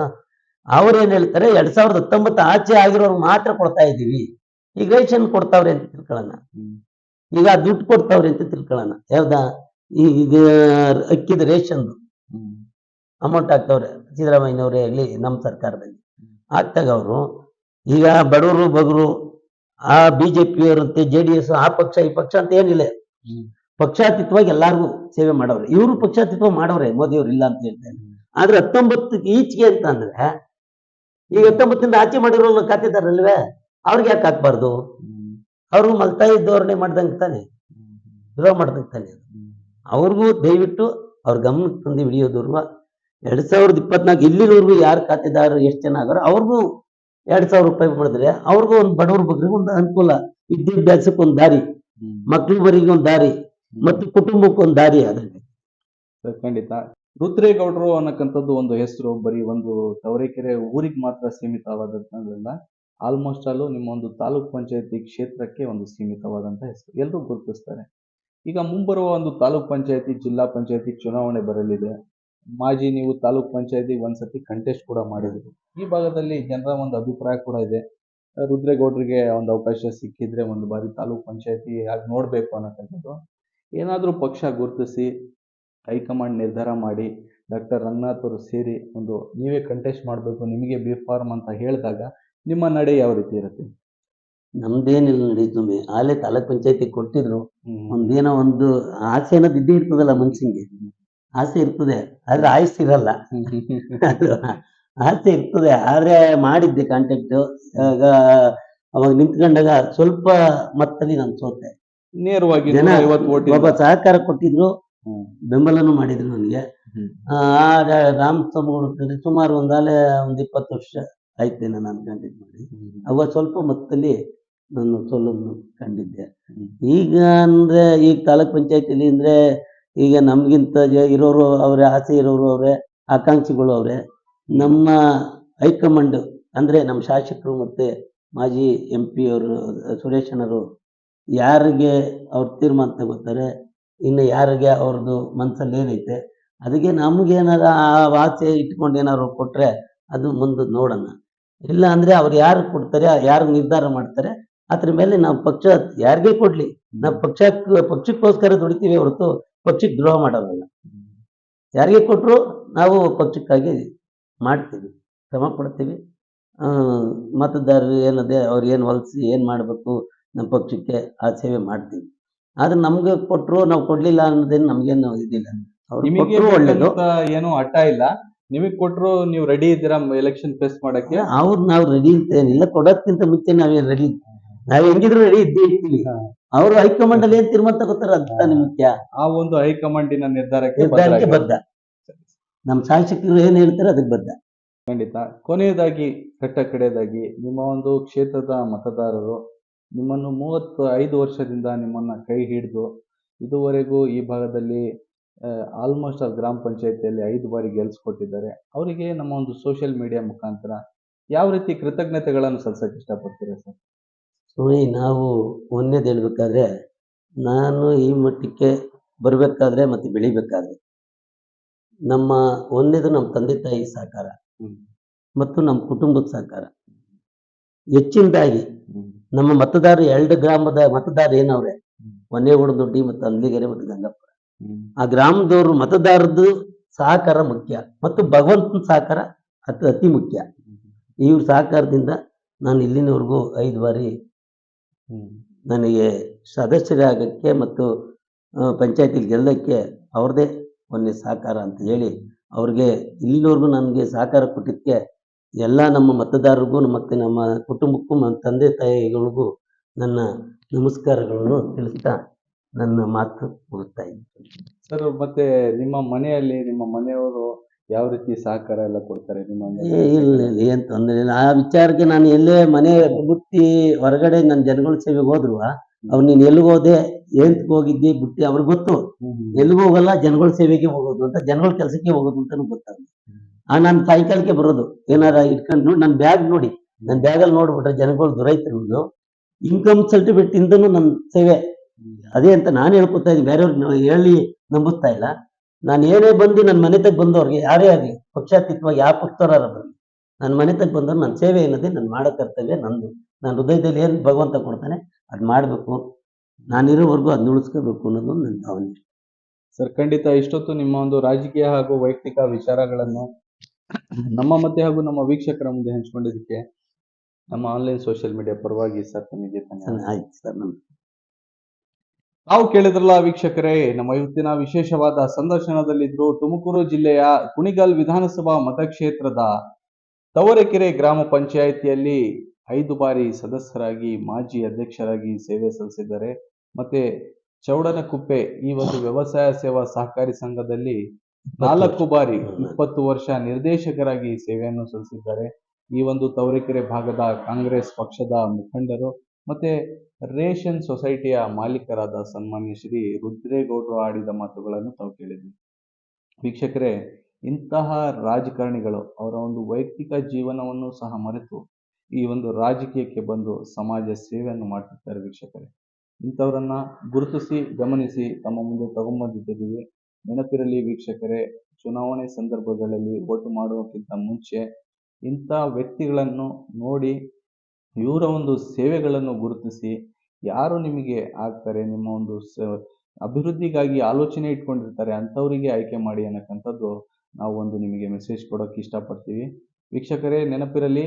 ಅವ್ರು ಏನ್ ಹೇಳ್ತಾರೆ ಎರಡ್ ಸಾವಿರದ ಹತ್ತೊಂಬತ್ತು ಆಚೆ ಆಗಿರೋರು ಮಾತ್ರ ಕೊಡ್ತಾ ಇದ್ದೀವಿ. ಈಗ ರೇಷನ್ ಕೊಡ್ತಾವ್ರಿ ಅಂತ ತಿಳ್ಕೊಳ್ಳೋಣ. ಈಗ ದುಡ್ಡು ಕೊಡ್ತಾವ್ರಿ ಅಂತ ತಿಳ್ಕೊಳ್ಳೋಣ. ಯಾವ್ದಾ? ಈಗ ಅಕ್ಕಿದ ರೇಷನ್ ಅಮೌಂಟ್ ಹಾಕ್ತವ್ರೆ ಸಿದ್ದರಾಮಯ್ಯನವರೇ ಆಗಲಿ ನಮ್ಮ ಸರ್ಕಾರದಲ್ಲಿ. ಹಾಕ್ತಾಗ ಅವರು ಈಗ ಬಡವರು ಬಗರು ಆ ಬಿ ಜೆ ಡಿ ಎಸ್ ಆ ಪಕ್ಷ ಈ ಪಕ್ಷ ಅಂತ ಏನಿಲ್ಲ. ಪಕ್ಷಾತೀತವಾಗಿ ಎಲ್ಲಾರ್ಗೂ ಸೇವೆ ಮಾಡವ್ರೆ. ಇವರು ಪಕ್ಷಾತೀತ ಮಾಡವ್ರೆ ಮೋದಿಯವ್ರು ಇಲ್ಲ ಅಂತ ಹೇಳ್ತಾರೆ ಆದ್ರೆ ಹತ್ತೊಂಬತ್ತು ಈಚೆಗೆ ಅಂತ ಅಂದ್ರೆ ಈಗ ಹತ್ತೊಂಬತ್ತಿಂದ ಆಚೆ ಮಾಡಿರೋ ಕಾತಿದಾರಲ್ವೇ? ಅವ್ರಿಗೆ ಯಾಕೆ ಹಾಕ್ಬಾರ್ದು? ಅವರು ಮಲ್ತಾಯಿ ಧೋರಣೆ ಮಾಡ್ದಂಗೆ ತಾನೆ? ವಿರೋಧ ಮಾಡ್ದಂಗೆ ತಾನೆ ಅವ್ರಿಗೂ ದಯವಿಟ್ಟು ಅವ್ರ ಗಮನಕ್ಕೆ ತಂದು ಹಿಡಿಯೋದವ್ರು ಎರಡ್ ಸಾವಿರದ ಇಪ್ಪತ್ನಾಲ್ಕು ಇಲ್ಲಿವರೆಗೂ ಯಾರು ಖಾತೆದಾರರು ಎಷ್ಟು ಜನ ಆಗಾರೋ ಅವ್ರಿಗೂ ಎರಡ್ ಸಾವಿರ ರೂಪಾಯಿ ಪಡೆದ್ರೆ ಅವ್ರಿಗೂ ಒಂದು ಬಡವ್ರ ಬಗ್ಗೆ ಒಂದು ಅನುಕೂಲ. ವಿದ್ಯಾಭ್ಯಾಸಕ್ಕೆ ಒಂದು ದಾರಿ ಮಕ್ಳು ಬರಿಗೆ ಒಂದು ದಾರಿ ಮತ್ತು ಕುಟುಂಬಕ್ಕೆ ಒಂದು ದಾರಿ ಸರ್ ಖಂಡಿತ. ರುದ್ರೇಗೌಡರು ಅನ್ನಕ್ಕಂಥದ್ದು ಒಂದು ಹೆಸರು ಬರೀ ಒಂದು ತವರೇಕೆರೆ ಊರಿಗೆ ಮಾತ್ರ ಸೀಮಿತವಾದದ್ದಲ್ಲ ಆಲ್ಮೋಸ್ಟ್ ಆಲು ನಿಮ್ಮ ಒಂದು ತಾಲೂಕ್ ಪಂಚಾಯತಿ ಕ್ಷೇತ್ರಕ್ಕೆ ಒಂದು ಸೀಮಿತವಾದಂತ ಹೆಸರು. ಎಲ್ಲರೂ ಗುರುತಿಸ್ತಾರೆ. ಈಗ ಮುಂಬರುವ ಒಂದು ತಾಲೂಕ್ ಪಂಚಾಯತಿ ಜಿಲ್ಲಾ ಪಂಚಾಯತಿ ಚುನಾವಣೆ ಬರಲಿದೆ. ಮಾಜಿ ನೀವು ತಾಲೂಕ್ ಪಂಚಾಯತಿ ಒಂದ್ಸತಿ ಕಂಟೆಸ್ಟ್ ಕೂಡ ಮಾಡಿದ್ರು. ಈ ಭಾಗದಲ್ಲಿ ಜನರ ಒಂದು ಅಭಿಪ್ರಾಯ ಕೂಡ ಇದೆ. ರುದ್ರೇಗೌಡರಿಗೆ ಒಂದು ಅವಕಾಶ ಸಿಕ್ಕಿದ್ರೆ ಒಂದು ಬಾರಿ ತಾಲೂಕ್ ಪಂಚಾಯತಿ ಆಗಿ ನೋಡಬೇಕು ಅನ್ನೋಕ್ಕಂಥದ್ದು ಏನಾದರೂ ಪಕ್ಷ ಗುರುತಿಸಿ ಹೈಕಮಾಂಡ್ ನಿರ್ಧಾರ ಮಾಡಿ ಡಾಕ್ಟರ್ ರಂಗನಾಥ್ ಅವರು ಸೇರಿ ಒಂದು ನೀವೇ ಕಂಟೆಸ್ಟ್ ಮಾಡಬೇಕು ನಿಮಗೆ ಬಿ ಫಾರ್ಮ್ ಅಂತ ಹೇಳಿದಾಗ ನಿಮ್ಮ ನಡೆ ಯಾವ ರೀತಿ ಇರುತ್ತೆ? ನಮ್ದೇನಿಲ್ಲ ನಡೀತು ಆಲೆ ತಾಲೂಕ್ ಪಂಚಾಯತಿ ಕೊಟ್ಟಿದ್ರು. ಒಂದೇನೋ ಒಂದು ಆಸೆ ಅನ್ನೋದು ಇದ್ದೇ ಇರ್ತದಲ್ಲ ಮನ್ಸಿಗೆ. ಆಸೆ ಇರ್ತದೆ. ಆದ್ರೆ ಆಯ್ಸ್ ಇರಲ್ಲ? ಆಸೆ ಇರ್ತದೆ. ಆದ್ರೆ ಮಾಡಿದ್ದೆ ಕಾಂಟ್ಯಾಕ್ಟ್ ಇವಾಗ ಅವಾಗ ನಿಂತ್ಕೊಂಡಾಗ ಸ್ವಲ್ಪ ಮತ್ತಲ್ಲಿ ನಾನು ಸೋತೆ. ನೇರವಾಗಿ ಒಬ್ಬ ಸಹಕಾರ ಕೊಟ್ಟಿದ್ರು. ಬೆಂಬಲನೂ ಮಾಡಿದ್ರು ನನಗೆ. ಆ ರಾಮ್ ಸುಮಾರು ಒಂದಾಲೆ ಒಂದ್ ಇಪ್ಪತ್ತು ವರ್ಷ ಆಯ್ತೇನೆ ನಾನು ಕಾಂಟ್ಯಾಕ್ಟ್ ಮಾಡಿ. ಅವಾಗ ಸ್ವಲ್ಪ ಮತ್ತಲ್ಲಿ ನಾನು ಸೋಲನ್ನು ಕಂಡಿದ್ದೆ. ಈಗ ಅಂದ್ರೆ ಈಗ ತಾಲೂಕ್ ಪಂಚಾಯತಿಲಿ ಅಂದ್ರೆ ಈಗ ನಮಗಿಂತ ಇರೋರು ಅವ್ರೆ, ಆಸೆ ಇರೋರು ಅವರೇ, ಆಕಾಂಕ್ಷಿಗಳು ಅವರೇ, ನಮ್ಮ ಹೈಕಮಾಂಡ್ ಅಂದ್ರೆ ನಮ್ಮ ಶಾಸಕರು ಮತ್ತೆ ಮಾಜಿ ಎಂ ಪಿ ಅವರು ಸುರೇಶ್ ಅಣ್ಣರು ಯಾರಿಗೆ ಅವ್ರ ತೀರ್ಮಾನ ತಗೋತಾರೆ, ಇನ್ನು ಯಾರಿಗೆ ಅವ್ರದ್ದು ಮನಸ್ಸಲ್ಲಿ ಏನೈತೆ, ಅದಕ್ಕೆ ನಮಗೇನಾರ ಆ ಆಸೆ ಇಟ್ಕೊಂಡು ಏನಾದ್ರು ಕೊಟ್ಟರೆ ಅದು ಮುಂದೆ ನೋಡೋಣ. ಇಲ್ಲ ಅಂದರೆ ಅವ್ರು ಯಾರು ಕೊಡ್ತಾರೆ, ಯಾರು ನಿರ್ಧಾರ ಮಾಡ್ತಾರೆ ಅದ್ರ ಮೇಲೆ ನಾವು ಪಕ್ಷ ಯಾರಿಗೇ ಕೊಡ್ಲಿ? ನಾವು ಪಕ್ಷ ಪಕ್ಷಕ್ಕೋಸ್ಕರ ದುಡಿತೀವಿ ಹೊರತು ಪಕ್ಷಕ್ಕೆ ದ್ರೋಹ ಮಾಡೋದಲ್ಲ ಯಾರಿಗೆ ಕೊಟ್ಟರು ನಾವು ಪಕ್ಷಕ್ಕಾಗಿ ಮಾಡ್ತೀವಿ ಶ್ರಮ ಪಡ್ತೀವಿ ಆ, ಮತದಾರರು ಏನದೆ ಅವ್ರು ಏನು ಹೊಲಿಸಿ ಏನು ಮಾಡಬೇಕು ನಮ್ಮ ಪಕ್ಷಕ್ಕೆ ಆ ಸೇವೆ ಮಾಡ್ತೀವಿ. ಆದ್ರೆ ನಮ್ಗೆ ಕೊಟ್ಟರು ನಾವು ಕೊಡ್ಲಿಲ್ಲ ಅನ್ನೋದೇನು ನಮ್ಗೇನು ಇದಿಲ್ಲ. ಕೊಟ್ಟರು ಒಳ್ಳೇದು. ಏನು ಹಠ ಇಲ್ಲ. ನಿಮಗೆ ಕೊಟ್ರು ನೀವು ರೆಡಿ ಇದ್ದೀರಾ ಎಲೆಕ್ಷನ್ ಫೇಸ್ ಮಾಡಕ್ಕೆ? ಅವ್ರು ನಾವು ರೆಡಿ ಇರ್ತೇನಿಲ್ಲ ಕೊಡೋಕ್ಕಿಂತ ಮುಂಚೆ ನಾವೇನು ರೆಡಿ ನಾವ್ ಹೆಂಗಿದ್ರು ರೆಡಿ ಇದ್ದೇ ಇರ್ತೀವಿ. ಅವರು ಹೈಕಮಾಂಡ್ ಅಲ್ಲಿ ಏನ್ ತೀರ್ಮಾನ ತಗೋತಾರ ಅಂತ ಮುಖ್ಯ ಆ ಒಂದು ಹೈಕಮಾಂಡಿನ ನಿರ್ಧಾರಕ್ಕೆ ನಿರ್ಧಾರಕ್ಕೆ ಬದ್ಧ. ನಮ್ಮ ಶಾಸಕರು ಏನ್ ಹೇಳ್ತಾರೆ ಅದಕ್ಕೆ ಬದ್ಧ. ಖಂಡಿತ. ಕೊನೆಯದಾಗಿ ಕಟ್ಟ ಕಡೆಯದಾಗಿ ನಿಮ್ಮ ಒಂದು ಕ್ಷೇತ್ರದ ಮತದಾರರು ನಿಮ್ಮನ್ನು ಮೂವತ್ತು ಐದು ವರ್ಷದಿಂದ ನಿಮ್ಮನ್ನ ಕೈ ಹಿಡಿದು ಇದುವರೆಗೂ ಈ ಭಾಗದಲ್ಲಿ ಆಲ್ಮೋಸ್ಟ್ ಆಲ್ ಗ್ರಾಮ ಪಂಚಾಯತಿಯಲ್ಲಿ ಐದು ಬಾರಿ ಗೆಲ್ಸ್ಕೊಟ್ಟಿದ್ದಾರೆ. ಅವರಿಗೆ ನಮ್ಮ ಒಂದು ಸೋಷಿಯಲ್ ಮೀಡಿಯಾ ಮುಖಾಂತರ ಯಾವ ರೀತಿ ಕೃತಜ್ಞತೆಗಳನ್ನು ಸಲ್ಲಿಸಕ್ಕೆ ಇಷ್ಟಪಡ್ತೀರಾ ಸರ್? ಸುಮ್ಮನೆ ನಾವು ಒಂದೇದು ಹೇಳ್ಬೇಕಾದ್ರೆ, ನಾನು ಈ ಮಟ್ಟಕ್ಕೆ ಬರಬೇಕಾದ್ರೆ ಮತ್ತೆ ಬೆಳಿಬೇಕಾದ್ರೆ. ನಮ್ಮ ಒಂದೇದು ನಮ್ಮ ತಂದೆ ತಾಯಿ ಸಹಕಾರ, ಮತ್ತು ನಮ್ಮ ಕುಟುಂಬದ ಸಹಕಾರ. ಹೆಚ್ಚಿನದಾಗಿ ನಮ್ಮ ಮತದಾರ ಎರಡು ಗ್ರಾಮದ ಮತದಾರ ಏನವ್ರೆ? ಹೊನ್ನೇಗೌಡ ದೊಡ್ಡಿ ಮತ್ತು ಅಲ್ಲಿಗೆರೆ ಮತ್ತು ಗಂಗಪ್ಪ ಆ ಗ್ರಾಮದವರು ಮತದಾರದ್ದು ಸಹಕಾರ ಮುಖ್ಯ, ಮತ್ತು ಭಗವಂತನ ಸಹಕಾರ ಅತಿ ಅತಿ ಮುಖ್ಯ. ಇವ್ರ ಸಹಕಾರದಿಂದ ನಾನು ಇಲ್ಲಿನವರೆಗೂ ಐದು ಬಾರಿ ನನಗೆ ಸದಸ್ಯರಾಗಕ್ಕೆ ಮತ್ತು ಪಂಚಾಯತಿಲಿ ಗೆಲ್ಲಕ್ಕೆ ಅವ್ರದ್ದೇ ಒಂದು ಸಹಕಾರ ಅಂತ ಹೇಳಿ ಅವ್ರಿಗೆ ಇಲ್ಲಿನವರೆಗೂ ನನಗೆ ಸಹಕಾರ ಕೊಟ್ಟಿದ್ದಕ್ಕೆ ಎಲ್ಲ ನಮ್ಮ ಮತದಾರರಿಗೂ ಮತ್ತು ನಮ್ಮ ಕುಟುಂಬಕ್ಕೂ, ನಮ್ಮ ತಂದೆ ತಾಯಿಗಳಿಗೂ ನನ್ನ ನಮಸ್ಕಾರಗಳನ್ನು ತಿಳಿಸ್ತಾ ನನ್ನ ಮಾತು ಮುಗಿಸ್ತಾ ಇದ್ದೀನಿ. ಸರ್, ಮತ್ತೆ ನಿಮ್ಮ ಮನೆಯಲ್ಲಿ, ನಿಮ್ಮ ಮನೆಯವರು ಯಾವ ರೀತಿ ಸಹಕಾರ ಎಲ್ಲ ಕೊಡ್ತಾರೆ ನಿಮ್ಮ ಏ, ಇಲ್ಲ ಇಲ್ಲ ಏನ್ ತೊಂದರೆ ಇಲ್ಲ. ಆ ವಿಚಾರಕ್ಕೆ ನಾನು ಎಲ್ಲೇ ಮನೆ ಬುತ್ತಿ ಹೊರಗಡೆ ನನ್ನ ಜನಗಳ ಸೇವೆಗೆ ಹೋದ್ರು ಅವ್ರು ನೀನ್ ಎಲ್ಲಿಗೆ ಹೋದೆ ಏನ್ ಹೋಗಿದ್ದಿ ಬುಟ್ಟಿ ಅವ್ರಿಗೆ ಗೊತ್ತು. ಎಲ್ಲಿಗೂ ಹೋಗಲ್ಲ ಜನಗಳ ಸೇವೆಗೆ ಹೋಗೋದು ಅಂತ ಜನಗಳ ಕೆಲಸಕ್ಕೆ ಹೋಗೋದು ಅಂತಾನು ಗೊತ್ತಾಗುತ್ತೆ ಆ ನಾನು ಸಾಯಂಕಾಲಕ್ಕೆ ಬರೋದು. ಏನಾರ ಇಟ್ಕೊಂಡು ನೋಡಿ ನನ್ನ ಬ್ಯಾಗ್ ನೋಡಿ ನನ್ನ ಬ್ಯಾಗಲ್ಲಿ ನೋಡ್ಬಿಟ್ರೆ ಜನಗಳು ದುರೈತರು ಇನ್ಕಮ್ ಸರ್ಟಿಫಿಕೇಟ್ ಇಂದನು ನನ್ನ ಸೇವೆ. ಅದೇ ಅಂತ ನಾನು ಹೇಳ್ಕೊತಾ ಇದ್ದೀನಿ. ಬೇರೆಯವ್ರಿಗೆ ಹೇಳಿ ನಂಬುತ್ತಾ ಇಲ್ಲ. ನಾನು ಏನೇ ಬಂದು ನನ್ನ ಮನೆ ತಗ ಬಂದವ್ರಿಗೆ ಯಾರೇ ಆಗಲಿ ಪಕ್ಷಾತೀತವಾಗಿ ಯಾವ ಪಕ್ಷದವರ ಬರಲಿ. ನನ್ನ ಮನೆ ತಗ ಬಂದವ್ರು ನನ್ನ ಸೇವೆ ಏನದೆ ನಾನು ಮಾಡೋ ಕರ್ತವ್ಯ ನಂದು. ನಾನು ಹೃದಯದಲ್ಲಿ ಏನು ಭಗವಂತ ಕೊಡ್ತಾನೆ ಅದು ಮಾಡಬೇಕು. ನಾನಿರೋವರೆಗೂ ಅದನ್ನ ಉಳಿಸ್ಕೋಬೇಕು ಅನ್ನೋದು ನನ್ನ ಭಾವನೆ. ಸರ್ ಖಂಡಿತ ಇಷ್ಟೊತ್ತು ನಿಮ್ಮ ಒಂದು ರಾಜಕೀಯ ಹಾಗೂ ವೈಯಕ್ತಿಕ ವಿಚಾರಗಳನ್ನು ನಮ್ಮ ಮತ್ತೆ ಹಾಗೂ ನಮ್ಮ ವೀಕ್ಷಕರ ಮುಂದೆ ಹಂಚ್ಕೊಂಡಿದ್ದಕ್ಕೆ ನಮ್ಮ ಆನ್ಲೈನ್ ಸೋಷಿಯಲ್ ಮೀಡಿಯಾ ಪರವಾಗಿ ಸರ್ ತಮಗೆ ಆಯ್ತು ಸರ್ ನಮ್ಗೆ ನಾವು ಕೇಳಿದ್ರಲ್ಲ ವೀಕ್ಷಕರೇ, ನಮ್ಮ ಇವತ್ತಿನ ವಿಶೇಷವಾದ ಸಂದರ್ಶನದಲ್ಲಿದ್ರು ತುಮಕೂರು ಜಿಲ್ಲೆಯ ಕುಣಿಗಲ್ ವಿಧಾನಸಭಾ ಮತಕ್ಷೇತ್ರದ ತವರೆಕೆರೆ ಗ್ರಾಮ ಪಂಚಾಯಿತಿಯಲ್ಲಿ ಐದು ಬಾರಿ ಸದಸ್ಯರಾಗಿ, ಮಾಜಿ ಅಧ್ಯಕ್ಷರಾಗಿ ಸೇವೆ ಸಲ್ಲಿಸಿದ್ದಾರೆ. ಮತ್ತೆ ಚೌಡನಕುಪ್ಪೆ ಈ ಒಂದು ವ್ಯವಸಾಯ ಸೇವಾ ಸಹಕಾರಿ ಸಂಘದಲ್ಲಿ ನಾಲ್ಕು ಬಾರಿ ಇಪ್ಪತ್ತು ವರ್ಷ ನಿರ್ದೇಶಕರಾಗಿ ಸೇವೆಯನ್ನು ಸಲ್ಲಿಸಿದ್ದಾರೆ. ಈ ಒಂದು ತವರೆಕೆರೆ ಭಾಗದ ಕಾಂಗ್ರೆಸ್ ಪಕ್ಷದ ಮುಖಂಡರು ಮತ್ತೆ ರೇಷನ್ ಸೊಸೈಟಿಯ ಮಾಲೀಕರಾದ ಸನ್ಮಾನ್ಯ ಶ್ರೀ ರುದ್ರೇಗೌಡರು ಆಡಿದ ಮಾತುಗಳನ್ನು ತಾವು ಕೇಳಿದ್ವಿ. ವೀಕ್ಷಕರೇ, ಇಂತಹ ರಾಜಕಾರಣಿಗಳು ಅವರ ಒಂದು ವೈಯಕ್ತಿಕ ಜೀವನವನ್ನು ಸಹ ಮರೆತು ಈ ಒಂದು ರಾಜಕೀಯಕ್ಕೆ ಬಂದು ಸಮಾಜ ಸೇವೆಯನ್ನು ಮಾಡ್ತಿರ್ತಾರೆ ವೀಕ್ಷಕರೇ. ಇಂಥವರನ್ನ ಗುರುತಿಸಿ, ಗಮನಿಸಿ, ತಮ್ಮ ಮುಂದೆ ತಗೊಂಬಂದಿದ್ದೀವಿ. ನೆನಪಿರಲಿ ವೀಕ್ಷಕರೇ, ಚುನಾವಣೆ ಸಂದರ್ಭಗಳಲ್ಲಿ ಓಟು ಮಾಡುವಕ್ಕಿಂತ ಮುಂಚೆ ಇಂಥ ವ್ಯಕ್ತಿಗಳನ್ನು ನೋಡಿ ಇವರ ಒಂದು ಸೇವೆಗಳನ್ನು ಗುರುತಿಸಿ ಯಾರು ನಿಮಗೆ ಆಗ್ತಾರೆ, ನಿಮ್ಮ ಒಂದು ಅಭಿವೃದ್ಧಿಗಾಗಿ ಆಲೋಚನೆ ಇಟ್ಕೊಂಡಿರ್ತಾರೆ, ಅಂಥವರಿಗೆ ಆಯ್ಕೆ ಮಾಡಿ ಅನ್ನಕ್ಕಂಥದ್ದು ನಾವು ಒಂದು ನಿಮಗೆ ಮೆಸೇಜ್ ಕೊಡೋಕ್ಕೆ ಇಷ್ಟಪಡ್ತೀವಿ. ವೀಕ್ಷಕರೇ, ನೆನಪಿರಲಿ,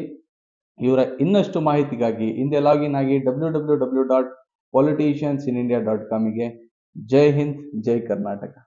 ಇವರ ಇನ್ನಷ್ಟು ಮಾಹಿತಿಗಾಗಿ ಹಿಂದೆ ಲಾಗಿನ್ ಆಗಿ W W W dot politicians in India dot ಕಾಮಿಗೆ ಜೈ ಹಿಂದ್, ಜೈ ಕರ್ನಾಟಕ.